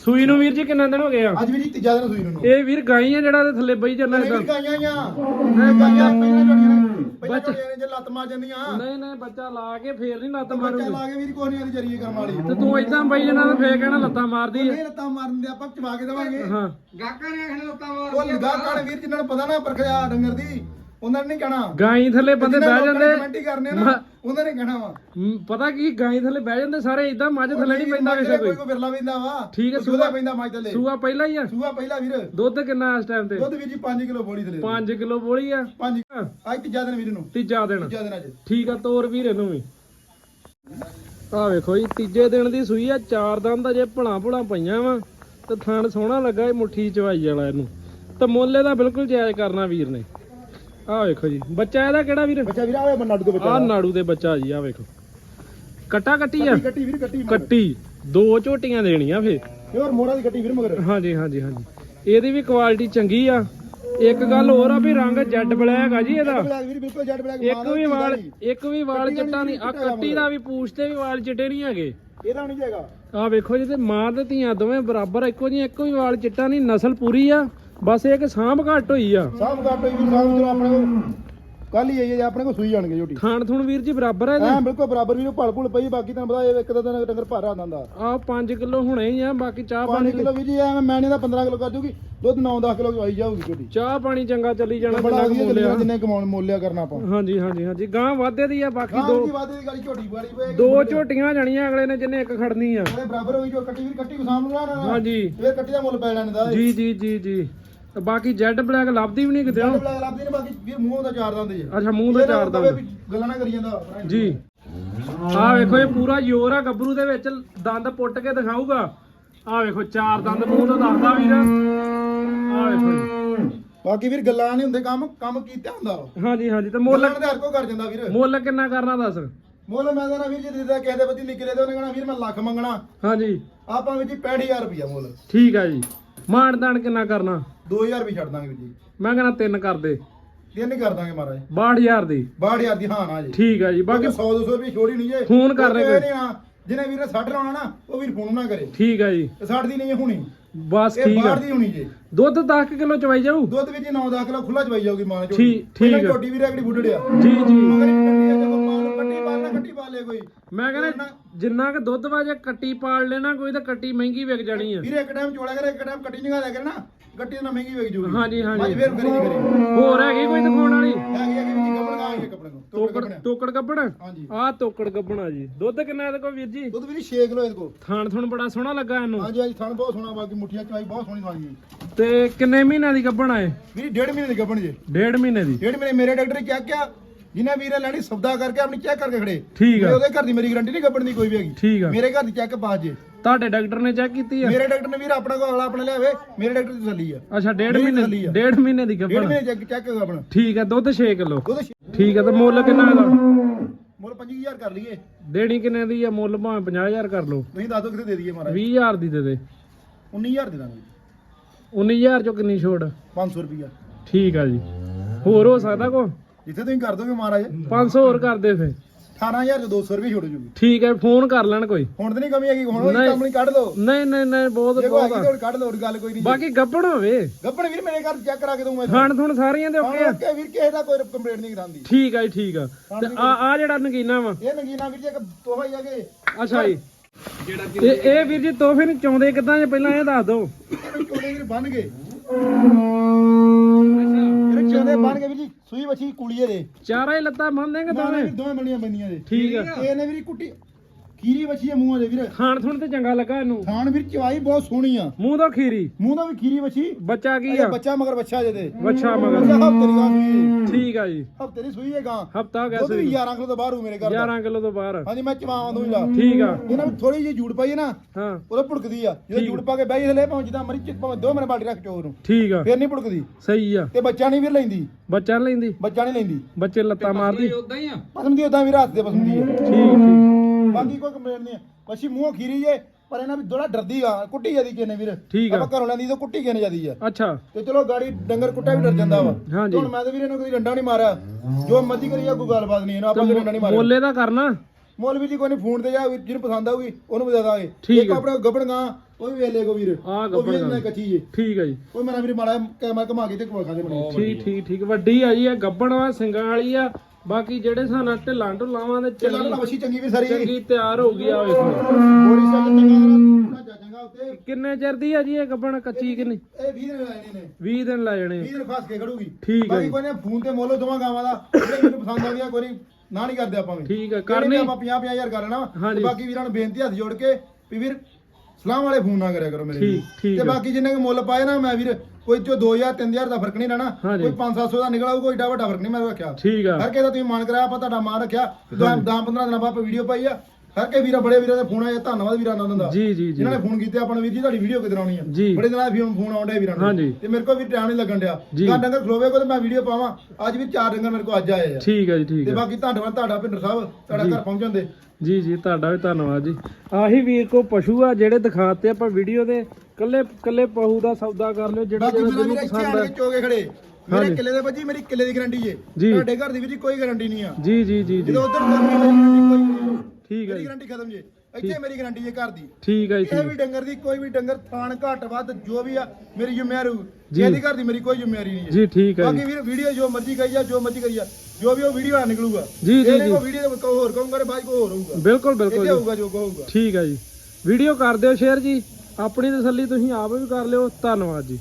ਸੂਈ ਨੂੰ ਵੀਰ ਜੀ ਕਿੰਨਾ ਦਿਨ ਹੋ ਗਏ ਆ? ਅੱਜ ਵੀ ਜੀ ਤੀਜਾ ਦਿਨ ਸੂਈ ਨੂੰ। ਇਹ ਵੀਰ ਗਾਈ ਆ ਜਿਹੜਾ ਇਹਦੇ ਥੱਲੇ ਬਈ ਜਾਂਦਾ ਨਹੀਂ ਵੀਰ ਗਾਈਆਂ ਆ। ਇਹ ਗਾਈਆਂ ਪਹਿਲਾਂ ਨੇ ਪਹਿਲਾਂ ਝੋਟੀਆਂ ਨੇ ਜੇ ਲੱਤ ਮਾਰ ਜਾਂਦੀਆਂ। ਨਹੀਂ ਨਹੀਂ ਬੱਚਾ ਲਾ ਕੇ ਫੇਰ ਨਹੀਂ ਲੱਤ ਬੱਚਾ ਮਾਰੂਗੀ। ਲਾ ਕੇ ਵੀਰ ਕੋਈ ਨਹੀਂ ਆਦੀ ਜਰੀਏ ਕਰਮ ਵਾਲੀ। ਤੇ ਤੂੰ ਇਦਾਂ ਬਈ ਜਾਂਦਾ ਤਾਂ ਫੇਰ ਕਹਿਣਾ ਲੱਤਾਂ ਮਾਰਦੀ ਆ। ਨਹੀਂ ਲੱਤਾਂ ਮਾਰਨ ਦੇ ਆਪਾਂ ਚਵਾ ਕੇ ਦੇਵਾਂਗੇ। ਹਾਂ। ਗਾਕਾਂ ਨੇ ਆਖਣਾ ਲੱਤਾਂ ਮਾਰ ਉਹ ਲਗਾ ਕਾਣ ਵੀਰ ਜਿਨ੍ਹਾਂ ਨੂੰ ਪਤਾ ਨਾ ਪਰਖਿਆ ਡੰਗਰ ਦੀ ਉਹਨਾਂ ਨੇ ਨਹੀਂ ਕਹਿਣਾ। ਗਾਈ ਥੱਲੇ ਬੰਦੇ ਬਹਿ ਜਾਂਦੇ। ਕਮੈਂਟ ਹੀ ਕਰਨੇ ਆ ਨਾ। ਉਹਨਾਂ ਨੇ ਕਹਿਣਾ ਵਾ। ਪਤਾ ਕੀ ਗਾਈ ਥੱਲੇ ਬਹਿ ਜਾਂਦੇ ਸਾਰੇ ਇਦਾਂ ਮੱਝ ਥੱਲੇ ਨਹੀਂ ਪੈਂਦਾ ਕਿਸੇ ਕੋਈ। ਕੋਈ ਬਿਰਲਾ ਪੈਂਦਾ ਵਾ। ਠੀਕ ਹੈ, ਕੋਈ ਦੁੱਧਾ ਪੈਂਦਾ ਮੱਝ ਥੱਲੇ। ਸੂਆ ਪਹਿਲਾਂ ਹੀ ਆ। ਸੂਆ ਪਹਿਲਾ ਵੀਰ। ਦੁੱਧ ਕਿੰਨਾ ਇਸ ਟਾਈਮ ਤੇ? ਦੁੱਧ ਵੀਰ ਜੀ 5 ਕਿਲੋ ਬੋਲੀ ਥੱਲੇ। 5 ਕਿਲੋ ਬੋਲੀ ਆ। 5 ਅੱਜ ਤੀਜਾ ਦਿਨ ਵੀਰ ਨੂੰ। ਤੀਜਾ ਦਿਨ। ਤੀਜਾ ਦਿਨ ਅੱਜ ਠੀਕ ਆ ਤੋਰ ਵੀਰ ਇਹਨੂੰ ਵੀ। ਆ ਵੇਖੋ ਜੀ ਤੀਜੇ ਦਿਨ ਦੀ ਸੂਈ ਆ ਚਾਰ ਦੰਦ ਅਜੇ ਭਲਾ ਭੁਲਾ ਪਈਆਂ ਵਾ ਤੇ ਥਣ ਸੋਹਣਾ ਲੱਗਾ ਇਹ ਮੁੱਠੀ ਚਵਾਈ ਵਾਲਾ ਇਹਨੂੰ। ਤੇ ਮੁੱਲ ਇਹਦਾ ਬਿਲਕੁਲ ਜਾਇਜ਼ ਕਰਨਾ ਵੀਰ ਨੇ। ਆ ਵੇਖੋ ਜੀ ਬੱਚਾ ਇਹਦਾ ਕਿਹੜਾ ਵੀਰ? ਬੱਚਾ ਵੀਰ ਆਵੇ ਬੰਨਾੜੂ ਦੇ ਬੱਚਾ ਆ ਨਾੜੂ ਦੇ ਬੱਚਾ ਜੀ ਆ ਵੇਖੋ। ਕੱਟਾ ਕੱਟੀ ਆ? ਕੱਟੀ ਵੀਰ ਕੱਟੀ ਮਗਰ। ਕੱਟੀ। ਦੋ ਝੋਟੀਆਂ ਦੇਣੀਆਂ ਫੇਰ। ਇਹ ਹੋਰ ਮੋੜਾ ਦੀ ਕੱਟੀ ਵੀਰ ਮਗਰ। ਹਾਂਜੀ ਹਾਂਜੀ ਹਾਂਜੀ। ਇਹਦੀ ਵੀ ਕੁਆਲਿਟੀ ਚੰਗੀ ਆ। ਇੱਕ ਗੱਲ ਹੋਰ ਆ ਵੀ ਰੰਗ ਜੈਡ ਬਲੈਕ ਆ ਜੀ ਇਹਦਾ। ਇੱਕ ਵੀ ਵਾਲ ਇੱਕ ਵੀ ਵਾਲ ਚਿੱਟਾ ਨਹੀਂ ਆ ਕੱਟੀ ਦਾ ਵੀ ਪੂਛ ਤੇ ਵੀ ਵਾਲ ਚਿੱਟੇ ਨਹੀਂ ਹੈਗੇ। ਇਹਦਾ ਨਹੀਂ ਜਾਏਗਾ ਆ ਵੇਖੋ ਜੀ ਤੇ ਮਾਂ ਤੇ ਧੀਆਂ ਦੋਵੇਂ ਬਰਾਬਰ ਇੱਕੋ ਜਿਹੀਆਂ ਇੱਕ ਵੀ ਵਾਲ ਚਿੱਟਾ ਨਹੀਂ ਨਸਲ ਪੂਰੀ ਆ। ਬਸ ਇਹ ਕਿ ਸਾਂਭ ਘੱਟ ਹੋਈ ਆ। ਸਾਹਮ ਕਾਟੋ ਵੀਰ ਸਾਹਮ ਚਲੋ ਆਪਣੇ ਕੋਲ ਕੱਲ ਹੀ ਆਈ ਹੈ ਆਪਣੇ ਕੋਲ ਸੂਈ ਜਾਣਗੇ ਝੋਟੀ ਖਾਣ ਥੁਣ ਵੀਰ ਜੀ ਬਰਾਬਰ ਆ ਹਾਂ ਬਿਲਕੁਲ ਬਰਾਬਰ ਵੀਰ ਭਲ ਭੁਲ ਪਈ ਬਾਕੀ ਤੁਹਾਨੂੰ ਪਤਾ ਇਹ ਇੱਕ ਦੋ ਦਿਨ ਡੰਗਰ ਭਾਰਾ ਆਂਦਾ ਆ 5 ਕਿਲੋ ਹੁਣੇ ਹੀ ਆ ਬਾਕੀ ਚਾਹ 5 ਪਾਣੀ ਕਿਲੋ ਵੀਰ ਜੀ ਐਵੇਂ ਮੈਨੇ ਦਾ 15 ਕਿਲੋ ਕਰ ਦੂਗੀ ਦੁੱਧ 9-10 ਕਿਲੋ ਆਈ ਜਾਊਗੀ ਝੋਟੀ ਚਾਹ ਪਾਣੀ ਚੰਗਾ ਚੱਲੀ ਜਾਣਾ ਬੜਾ ਜਿੰਨਾ ਕੁ ਵਧੀਆ ਜਿੰਨੇ ਕਮਾਉਣ ਮੋਲਿਆ ਕਰਨਾ ਆਪਾਂ। ਹਾਂਜੀ ਹਾਂਜੀ ਹਾਂਜੀ। ਗਾਂ ਵਾਧੇ ਦੀ ਆ ਬਾਕੀ ਹਾਂ ਦੋ ਜੀ ਵਾਦੇ ਦੀ ਗਾਲੀ ਝੋਟੀ ਵਾਲੀ ਪਏ ਦੋ ਝੋਟੀਆਂ ਜਾਣੀਆਂ ਅਗਲੇ ਨੇ ਜਿੰਨੇ ਇੱਕ ਖੜਨੀ ਆ। ਬਰਾਬਰ ਹੋਈ ਜੋ ਕੱਟੀ ਵੀਰ ਕੱਟੀ ਕੋ ਸਾਹਮਣੇ ਨਾ ਹਾਂਜੀ। ਇਹ ਕੱਟੀ ਦਾ ਮੁੱਲ ਪੈ ਲੈਣ ਦਾ। ਜੀ ਜੀ ਜੀ ਜੀ। ਤੇ ਬਾਕੀ ਜੈਡ ਬਲੈਕ ਲੱਭਦੀ ਵੀ ਨਹੀਂ ਕਿਤੇ ਬਲੈਕ ਲੱਭਦੀ ਨੇ ਬਾਕੀ ਵੀਰ ਮੂੰਹ ਦਾ ਚਾਰ ਦੰਦ ਜੀ। ਅੱਛਾ ਮੂੰਹ ਤੋਂ ਚਾਰ ਦੰਦ। ਗੱਲਾਂ ਨਾ ਕਰੀ ਜਾਂਦਾ ਜੀ। ਆ ਵੇਖੋ ਇਹ ਪੂਰਾ ਜ਼ੋਰ ਆ ਗੱਭਰੂ ਦੇ ਵਿੱਚ। ਦੰਦ ਪੁੱਟ ਕੇ ਦਿਖਾਊਗਾ। ਆ ਵੇਖੋ ਚਾਰ ਦੰਦ ਮੂੰਹ ਤੋਂ ਦੱਸਦਾ ਵੀਰ। ਆ ਵੇਖੋ ਜੀ। ਬਾਕੀ ਵੀਰ ਗੱਲਾਂ ਨਹੀਂ ਹੁੰਦੇ ਕੰਮ ਕੰਮ ਕੀਤਾ ਹੁੰਦਾ ਵਾ ਹਾਂਜੀ ਹਾਂਜੀ ਤੇ ਮੁੱਲ ਗੱਲਾਂ ਦੇ ਹਰ ਕੋ ਕਰ ਜਾਂਦਾ ਵੀਰ। ਮੁੱਲ ਕਿੰਨਾ ਕਰਨਾ ਦੱਸ? ਮੁੱਲ ਮੈਂ ਕਹਿੰਦਾ ਵੀਰ ਜੇ ਦਿੱਤਾ ਕਿਸੇ ਦੇ ਬੱਤੀ ਨਿਕਲੇ ਤੇ ਉਹਨੇ ਕਹਣਾ ਵੀਰ ਮੈਂ ਲੱਖ ਮੰਗਣਾ। ਹਾਂਜੀ। ਆਪਾਂ ਵੀਰ ਜੀ 65000 ਰੁਪਇਆ ਮੁੱਲ। ਠੀਕ ਆ ਜੀ। ਮਾਨਦਾਨ ਕਿੰਨਾ ਕਰਨਾ? 2000 ਵੀ ਛੱਡ ਦਾਂਗੇ ਵੀਰ ਜੀ। ਮੈਂ ਕਹਿੰਦਾ ਤਿੰਨ ਕਰ ਦੇ। ਤਿੰਨ ਹੀ ਕਰ ਦਾਂਗੇ ਮਹਾਰਾਜ। 62000 ਦੀ। 62000 ਦੀ ਹਾਂ ਨਾ ਜੀ। ਠੀਕ ਆ ਜੀ ਬਾਕੀ ਬਾਕੀ 100 200 ਰੁਪਏ ਛੋੜੀ ਨਹੀਂ ਜੇ। ਫੋਨ ਕਰ ਰਹੇ ਆ ਜਿਹਨੇ ਵੀਰ ਨੇ ਛੱਡ ਲਾਉਣਾ ਨਾ ਉਹ ਵੀਰ ਫੋਨ ਨਾ ਕਰੇ। ਠੀਕ ਆ ਜੀ। ਤੇ ਛੱਡ ਦੀ ਨਹੀਂ ਹੋਣੀ। ਬਸ ਇਹ ਠੀਕ ਆ। ਬਾਹਰ ਦੀ ਹੋਣੀ ਜੇ। ਦੁੱਧ 10 ਕਿਲੋ ਚਵਾਈ ਜਾਊ? ਦੁੱਧ ਵਿੱਚ 9-10 ਕਿਲੋ ਖੁੱਲਾ ਚਵਾਈ ਜਾਊਗੀ ਮਾਂ ਝੋਟੀ ਠੀਕ- ਠੀਕ। ਝੋਟੀ ਵੀਰ ਅਗੜੀ ਬੁੱਢੜਿਆ। ਜੀ ਜੀ। ਕੱਟੀ ਕੋਈ। ਮੈਂ ਕਹਿੰਦਾ ਜਿੰਨਾ ਕਿ ਦੁੱਧ ਵਾ ਜੇ ਕੱਟੀ ਪਾਲ ਲੈਣਾ ਕੋਈ ਤਾਂ ਕੱਟੀ ਮਹਿੰਗੀ ਵਿਕ ਜਾਣੀ ਆ। ਵੀਰੇ ਇੱਕ ਟਾਈਮ ਚੋਲਾ ਕਰੇ ਇੱਕ ਟਾਈਮ ਕੱਟੀ ਨਿਗਾ ਦਿਆ ਕਰੇ ਨਾ ਗੱਟੀ ਨਾਲ ਮਹਿੰਗੀ ਵੇਚ ਜੂਗੀ। ਹਾਂਜੀ, ਹਾਂਜੀ। ਫੇਰ ਕਰੀ ਕਰੀ। ਹੋਰ ਹੈਗੀ ਕੋਈ ਦਿਖਾਉਣ ਵਾਲੀ? ਹੈਗੀ ਹੈਗੀ ਵੀ ਕੱਪੜ ਗਾਂਗੇ ਕੱਪੜੇ ਨੂੰ। ਤੋਕੜ ਕੱਪੜੇ। ਤੋਕੜ ਗੱਬੜ ਹਾਂਜੀ। ਆਹ ਤੋਕੜ ਗੱਬਣਾ ਜੀ। ਦੁੱਧ ਕਿੰਨਾ ਇਹਦੇ ਕੋਲ ਵੀਰ ਜੀ? ਦੁੱਧ ਵੀਰ 6 ਕਿਲੋ ਇਹਦੇ ਕੋ ਥਾਣ ਥੁਣ ਬੜਾ ਸੋਹਣਾ ਲੱਗਾ ਇਹਨੂੰ। ਹਾਂਜੀ ਹਾਂਜੀ ਥਣ ਬਹੁਤ ਸੋਹਣਾ ਬਾਕੀ ਮੁੱਠੀਆਂ ਚਵਾਈ ਬਹੁਤ ਸੋਹਣੀ ਦਵਾਈ ਤੇ ਕਿੰਨੇ ਮਹੀਨਿਆਂ ਦੀ ਗੱਬਣ ਆਏ ਵੀਰ ਡੇਢ ਮਹੀਨੇ ਦੀ ਗੱਪਣ ਜੇ। ਡੇਢ ਮਹੀਨੇ ਦੀ। ਡੇਢ ਮਹੀਨੇ ਮੇਰੇ ਡਾਕਟਰ ਨੇ ਚੈੱਕ ਕਿਹਾ ਜਿਨੇ ਵੀਰੇ ਲੈਣੀ ਸੌਦਾ ਕਰਕੇ ਆਪਣੀ ਚੈੱਕ ਕਰਕੇ ਖੜੇ। ਠੀਕ ਆ। ਉਹਦੇ ਘਰ ਦੀ ਮੇਰੀ ਗਾਰੰਟੀ ਨਹੀਂ ਗੱਪਣ ਦੀ ਕੋਈ ਵੀ ਹੈਗੀ। ਠੀਕ ਆ। ਮੇਰੇ ਘਰ ਦੀ ਚੈੱਕ ਪਾਸ ਜੇ। ਤੁਹਾਡੇ ਡਾਕਟਰ ਨੇ ਚੈੱਕ ਕੀਤੀ ਆ? ਮੇਰੇ ਡਾਕਟਰ ਨੇ ਵੀਰ ਆਪਣਾ ਕੋਲ ਅਗਲਾ ਆਪਣਾ ਲਿਆਵੇ ਮੇਰੇ ਡਾਕਟਰ ਦੀ ਤਸੱਲੀ ਆ। ਅੱਛਾ ਡੇਢ ਮਹੀਨੇ ਆ। ਡੇਢ ਮਹੀਨੇ ਦੀ ਡੇਢ ਗੱਬਣ ਮਹੀਨੇ ਚੈੱਕ ਚੈੱਕ ਆਪਣਾ। ਠੀਕ ਆ ਦੁੱਧ 6 ਕਿਲੋ। ਉਹਦੇ ਠੀਕ ਆ ਤੇ ਮੁੱਲ ਕਿੰਨਾ ਇਹਦਾ? ਮੁੱਲ 25000 ਕਰ ਲਈਏ। ਦੇਣੀ ਕਿੰਨੇ ਦੀ ਆ? ਮੁੱਲ ਭਾਵੇਂ 50000 ਕਰ ਲਓ। ਨਹੀਂ ਦੱਸ ਦੋ ਕਿੱਥੇ ਦੇ ਦਈਏ ਮਹਾਰਾਜ। 20000 ਦੀ ਦੇ ਦੇ। 19000 ਦੇ ਦਾਂਗੇ। 19000 ਚੋਂ ਕਿੰਨੀ ਛੋੜ 500 ਰੁਪਿਆ ਠੀਕ ਆ ਜੀ। ਹੋਰ ਹੋ ਸਕਦਾ ਕੋ? ਜਿੱਥੇ ਤੁਸੀਂ ਕਰ ਦੋਗੇ ਮਹਾਰਾਜ? 500 ਹੋਰ ਕਰ ਦੇ ਫੇ 18000 ਚ 200 ਰੁਪਏ ਛੋੜ ਜੂਗੀ। ਠੀਕ ਹੈ ਫੋਨ ਕਰ ਲੈਣ ਕੋਈ। ਹੁਣ ਤੇ ਨਹੀਂ ਕਮੀ ਹੈਗੀ ਹੁਣ ਉਹ ਨਹੀਂ। ਕੰਮ ਨਹੀਂ ਕੱਢ ਦੋ ਨਹੀਂ ਨਹੀਂ ਨਹੀਂ ਬਹੁਤ ਜੇ ਕੋਈ ਬਹੁਤ ਹੈਗੀ ਆ। ਕੱਢ ਲਓ ਹੋਰ ਗੱਲ ਕੋਈ ਨਹੀਂ ਬਾਕੀ ਗੱਬੜ ਹੋਵੇ। ਗੱਪਣ ਵੀਰ ਮੇਰੇ ਘਰ ਚੈੱਕ ਕਰਾ ਕੇ ਦਊਂ ਮੈਂ ਖਾਣ ਥੁਣ ਸਾਰੀਆਂ ਦੇ ਓਕੇ ਆ? ਓਕੇ ਵੀਰ ਕਿਸੇ ਦਾ ਕੋਈ ਕੰਪਲੇਂਟ ਨਹੀਂ ਕਰਾਂਦੀ ਠੀਕ ਆ ਜੀ ਠੀਕ ਆ। ਤੇ ਆ ਆ ਜਿਹੜਾ ਨਗੀਨਾ ਵਾ। ਇਹ ਨਗੀਨਾ ਵੀਰ ਜੀ ਇੱਕ ਤੋਹਫਾ ਹੀ ਹੈਗੇ ਅੱਛਾ ਜੀ। ਤੇ ਇਹ ਵੀਰ ਜੀ ਤੋਹਫੇ ਨੂੰ ਚਾਉਂਦੇ ਕਿਦਾਂ ਜੇ ਪਹਿਲਾਂ ਇਹ ਦੱਸ ਦਿਓ। ਇਹਨੂੰ ਚੋਲੇ ਵੀਰ ਬਣ ਗਏ। ਚੋਲੇ ਬਣ ਕੇ ਵੀਰ ਜੀ ਸੂਈ ਬੱਚੀ ਕੁੜੀਏ ਦੇ। ਚਾਰਾਂ ਹੀ ਲੱਤਾਂ ਬੰਨ ਦੇਂਗੇ ਦੋਵੇਂ। ਦੋਵੇਂ ਮੰਡੀਆਂ ਬੰਦੀਆਂ ਦੇ ਠੀਕ ਆ। ਇਹਨੇ ਵੀਰ ਕੁੱਟੀ ਖੀਰੀ ਬੱਚੀ ਹੈ ਮੂੰਹ ਦੇ ਵੀਰ। ਖਾਣ ਥੁਣ ਤੇ ਚੰਗਾ ਲੱਗਾ ਇਹਨੂੰ। ਥਾਣ ਵੀਰ ਚਵਾਈ ਬਹੁਤ ਸੋਹਣੀ ਆ। ਮੂੰਹ ਤੋਂ ਖੀਰੀ। ਮੂੰਹ ਦਾ ਵੀ ਖੀਰੀ ਬੱਚੀ ਬੱਚਾ ਕੀ ਆ? ਬੱਚਾ ਮਗਰ ਬੱਚਾ ਜੇ ਦੇ ਬੱਚਾ ਮਗਰ। ਬੱਚਾ ਹਫ਼ਤੇ ਦੀ ਗਾਂ ਠੀਕ ਆ ਜੀ। ਹਫ਼ਤੇ ਦੀ ਸੂਈ ਹੈ ਗਾਂ। ਹਫਤਾ ਹੋ ਗਿਆ ਦੁੱਧ ਵੀ ਸੀ 11 ਕਿਲੋ ਤੋਂ ਬਾਹਰ ਹੋ ਮੇਰੇ ਘਰ ਦਾ। 11 ਕਿਲੋ ਤੋਂ ਬਾਹਰ। ਹਾਂਜੀ ਮੈਂ ਚਵਾਵਾਂ ਦੂੰ ਲਾ। ਠੀਕ ਆ। ਇਹਨਾਂ ਵਿੱਚ ਥੋੜੀ ਜਿਹੀ ਜੂੜ ਪਾਈ ਹੈ ਨਾ ਹਾਂ। ਉਹਦਾ ਭੁੜਕਦੀ ਆ। ਜਦੋਂ ਜੂੜ ਪਾ ਕੇ ਬਹਿ ਥਲੇ ਜਿੱਦਾਂ ਮਰੀ ਚਿੱਤ ਭਾਵੇਂ ਦੋ ਮਿੰਟ ਬਾਲਟੀ ਰੱਖ ਚੋਰ ਨੂੰ। ਠੀਕ ਆ। ਫੇਰ ਨਹੀਂ ਭੁੜਕਦੀ। ਸਹੀ ਆ। ਤੇ ਬੱਚਾ ਨਹੀਂ ਵੀਰ ਲੈਂਦੀ। ਬੱਚਾ ਨੀ ਲੈਂਦੀ? ਬੱਚਾ ਨਹੀਂ ਲੈਂਦੀ। ਬੱਚੇ ਲੱਤਾਂ ਮਾਰਦੀ। ਪਸੰਦ ਦੀ ਉਦਾਂ ਵੀ ਰਾਤ ਦੇ ਪਸੰਦ ਦੀ ਹੈ ਠੀਕ ਠੀਕ। ਬਾਕੀ ਕੋਈ ਕੰਪਲੇਂਟ ਨਹੀਂ ਹੈ। ਬੱਚੀ ਮੂੰਹੋਂ ਖੀਰੀ ਜੇ ਪਰ ਇਹਨਾਂ ਵੀ ਥੋੜਾ ਡਰਦੀ ਆ ਕੁੱਟੀ ਜਾਂਦੀ ਕਿਨੇ ਵੀਰ? ਠੀਕ ਆ। ਆਪਾਂ ਘਰੋਂ ਲੈਂਦੀ ਤਾਂ ਕੁੱਟੀ ਕਿਨੇ ਜਾਂਦੀ ਆ? ਅੱਛਾ। ਤੇ ਚਲੋ ਗਾੜੀ ਡੰਗਰ ਕੁੱਟਾ ਵੀ ਡਰ ਜਾਂਦਾ ਵਾ। ਹਾਂਜੀ। ਤੇ ਹੁਣ ਮੈਂ ਤਾਂ ਵੀਰ ਇਹਨੂੰ ਕਦੀ ਡੰਡਾ ਨਹੀਂ ਮਾਰਿਆ। ਜੋ ਮਰਜ਼ੀ ਕਰੀ ਆ ਕੋਈ ਗੱਲਬਾਤ ਨਹੀਂ ਇਹਨੂੰ ਆਪਾਂ ਕਦੀ ਡੰਡਾ ਨਹੀਂ ਮਾਰਿਆ? ਮੋਲੇ ਦਾ ਕਰਨਾ। ਮੁੱਲ ਵੀ ਜੀ ਕੋਈ ਨਹੀਂ ਫੋਨ ਤੇ ਜਾ ਵੀਰ ਜਿਹਨੂੰ ਪਸੰਦ ਆਊਗੀ ਉਹਨੂੰ ਵੀ ਦੇ ਦਾਂਗੇ। ਠੀਕ ਇੱਕ ਆ। ਆਪਣੇ ਗੱਬੜ ਗਾਂ ਉਹ ਵੀ ਵੇਲੇ ਕੋ ਵੀਰ। ਆਹ ਉਹ ਗੱਭਣ ਵੀ ਗਾਂ। ਇਹਨਾਂ ਕੱਚੀ ਜੇ। ਠੀਕ ਆ ਜੀ। ਉਹ ਮੇਰਾ ਵੀਰ ਮਾੜਾ ਕੈਮਰਾ ਘਮਾ ਕੇ ਤੇ ਕੋਲ ਖਾਦੇ ਬਣੀ। ਠੀਕ ਠੀਕ ਠੀਕ। ਵੱਡੀ ਆ ਜੀ ਇਹ ਗੱਬਣ ਵਾ ਸਿੰਗਾਂ ਵਾਲੀ ਆ। ਬਾਕੀ ਜਿਹੜੇ ਸਾਨੂੰ ਢਿੱਲਾਂ ਢੁੱਲਾਵਾਂ ਦੇ ਚੱਲ ਚੰਗੀ ਨਾ ਬੱਚੀ ਚੰਗੀ ਵੀ ਸਾਰੀ ਚੰਗੀ ਤਿਆਰ ਹੋ ਗਈ ਆ ਵੇਖੋ ਬੋਡੀ ਸੈਟ ਚੰਗਾ ਚੰਗਾ ਉੱਤੇ। ਕਿੰਨੇ ਚਿਰ ਦੀ ਆ ਜੀ ਇਹ ਗੱਬਣ ਕੱਚੀ ਕਿੰਨੀ ਇਹ 20 ਦਿਨ ਲੈਣੇ ਨੇ। 20 ਦਿਨ ਲੈ ਜਾਣੇ 20 ਦਿਨ ਫਸ ਕੇ ਖੜੂਗੀ। ਠੀਕ ਆ ਬਾਕੀ ਜੀ। ਕੋਈ ਨੇ ਫੋਨ ਤੇ ਮੋਲੋ ਦੋਵਾਂ ਗਾਵਾਂ ਦਾ ਜਿਹੜੇ ਮੈਨੂੰ ਪਸੰਦ ਆਉਂਦੀਆਂ ਕੋਈ ਨੀ, ਨਾ ਨਹੀਂ ਕਰਦੇ ਆਪਾਂ ਵੀ। ਠੀਕ ਆ ਕਰਨੀ ਕਰਨੀ। ਆਪਾਂ 50 50000 ਕਰ ਲੈਣਾ ਹਾਂਜੀ। ਤੇ ਬਾਕੀ ਵੀਰਾਂ ਨੂੰ ਬੇਨਤੀ ਹੱਥ ਜੋੜ ਕੇ ਵੀ ਵੀਰ ਸਲਾਮ ਵਾਲੇ ਫੋਨ ਨਾ ਕਰਿਆ ਕਰੋ ਮੇਰੇ ਠੀਕ- ਵੀਰ। ਠੀਕ ਤੇ। ਬਾਕੀ ਜਿੰਨੇ ਕੁ ਮੁੱਲ ਪਾਏ ਨਾ ਮੈਂ ਵੀਰ ਕੋਈ ਚੋ 2000 3000 ਦਾ ਫ਼ਰਕ ਨਹੀਂ ਰਹਿਣਾ ਹਾਂਜੀ। ਕੋਈ 5-700 ਦਾ ਨਿਕਲ ਆਊ ਕੋਈ ਏਡਾ ਵੱਡਾ ਫ਼ਰਕ ਨਹੀਂ ਮੈਂ ਰੱਖਿਆ ਠੀਕ ਆ। ਹਰ ਕਿਸੇ ਦਾ ਤੁਸੀਂ ਮਾਨ ਕਰਾਇਆ ਆਪਾਂ ਤੁਹਾਡਾ ਮਾਨ ਰੱਖਿਆ। 10-15 ਦਿਨਾਂ ਬਾਅਦ ਵੀਡੀਓ ਪਾਈ ਆ। ਹਰ ਕੇ ਵੀਰਾਂ ਬੜੇ ਵੀਰਾਂ ਦੇ ਫੋਨ ਆਏ ਧੰਨਵਾਦ ਵੀਰਾਂ ਆਨੰਦ ਦਾ ਜੀ ਜੀ ਜੀ। ਜਿਨ੍ਹਾਂ ਨੇ ਫੋਨ ਕੀਤੇ ਆਪਾਂ ਨੂੰ ਵੀਰ ਜੀ ਤੁਹਾਡੀ ਵੀਡੀਓ ਕਿਦਾਂ ਆਉਣੀ ਆ? ਜੀ। ਬੜੇ ਦਿਨਾਂ ਦਾ ਫੋਨ ਆਉਂਦਾ ਵੀਰਾਂ ਨੂੰ। ਹਾਂਜੀ। ਤੇ ਮੇਰੇ ਕੋਲ ਵੀ ਟਾਈਮ ਨਹੀਂ ਲੱਗਣ ਡਿਆ। ਜੀ। ਤਾਂ ਡੰਗਰ ਖਲੋਵੇ ਕੋ ਤੇ ਮੈਂ ਵੀਡੀਓ ਪਾਵਾਂ। ਅੱਜ ਵੀ ਚਾਰ ਡੰਗਰ ਮੇਰੇ ਕੋਲ ਅੱਜ ਆਏ ਆ। ਠੀਕ ਆ ਜੀ ਠੀਕ ਤੇ ਆ ਬਾਕੀ ਧੰਨਵਾਦ ਤੁਹਾਡਾ ਭਿੰਦਰ ਸਾਹਿਬ। ਤੁਹਾਡਾ ਘਰ ਪਹੁੰਚਣ ਦੇ। ਜੀ ਜੀ ਤੁਹਾਡਾ ਵੀ ਧੰਨਵਾਦ ਜੀ। ਆਹੀ ਵੀਰ ਕੋ ਪਸ਼ੂ ਆ ਜਿਹੜੇ ਦਿਖਾਤੇ ਆਪਾਂ ਵੀਡੀਓ ਦੇ ਕੱਲੇ ਕੱਲੇ ਪਹੂ ਦਾ ਸੌਦਾ ਕਰ ਲਿਓ ਜਿਹੜਾ ਬਾਕੀ ਜਿਹੜਾ ਮੇਰਾ ਜਿਹਨੂੰ ਵੀਰ ਇੱਥੇ ਪਸੰਦ ਆਣ ਹੈ ਕੇ ਚੋਗੇ ਖੜੇ। ਮੇਰੇ ਕਿੱਲੇ ਦੇ ਵੱਜੀ ਮੇਰੀ ਕਿੱਲੇ ਦੀ ਗਾਰੰਟੀ ਏ। ਜੀ। ਤੁਹਾਡੇ ਘਰ ਦੀ ਵੀ ਜੀ ਕੋਈ ਗਾਰੰਟੀ ਨਹੀਂ ਆ। ਜੀ ਜੀ ਜੀ ਜੀ। ਜਦੋਂ ਉਧਰ ਗਾਰੰਟੀ ਕੋਈ ਠੀਕ ਹੈ ਮੇਰੀ ਜੀ। ਗਾਰੰਟੀ ਖਤਮ ਜੇ। ਇੱਥੇ ਮੇਰੀ ਗਾਰੰਟੀ ਏ ਘਰ ਦੀ। ਠੀਕ ਹੈ ਜੀ ਠੀਕ। ਵੀ ਡੰਗਰ ਦੀ ਕੋਈ ਵੀ ਡੰਗਰ ਥਾਣ ਘੱਟ ਵੱਧ ਜੋ ਵੀ ਆ ਮੇਰੀ ਜ਼ਿੰਮੇਵਾਰੀ ਜਿਹਦੀ ਘਰ ਦੀ ਮੇਰੀ ਕੋਈ ਜ਼ਿੰਮੇਵਾਰੀ ਨਹੀਂ ਹੈ। ਜੀ ਠੀਕ ਹੈ ਬਾਕੀ ਵੀਰ ਵੀਡੀਓ ਜੋ ਮਰਜ਼ੀ ਕਰੀ ਜਾ ਜੋ ਮਰਜ਼ੀ ਕਰੀ ਜਾ ਜੋ ਵੀ ਉਹ ਵੀਡੀਓ ਆ ਨਿਕਲੂਗਾ। ਜੀ, ਜੀ, ਜੀ। ਵੀਡੀਓ ਦੇ ਕੋ ਹੋਰ ਕਹੂੰਗਾ ਤੇ ਬਾਅਦ 'ਚ ਕੋ ਹੋਰ ਹੋਊਗਾ। ਬਿਲਕੁਲ ਬਿਲਕੁਲ ਇੱਥੇ ਹੋਊਗਾ ਜੋ ਕਹੂਗਾ। ਠੀਕ ਹੈ ਜੀ। ਵੀਡੀਓ ਕਰ ਦਿਓ ਸ਼ੇਅਰ ਜੀ। ਆਪਣੀ ਤਸੱਲੀ ਤੁਸੀਂ ਆਪ ਵੀ ਕਰ ਲਿਓ। ਧੰਨਵਾਦ ਜੀ।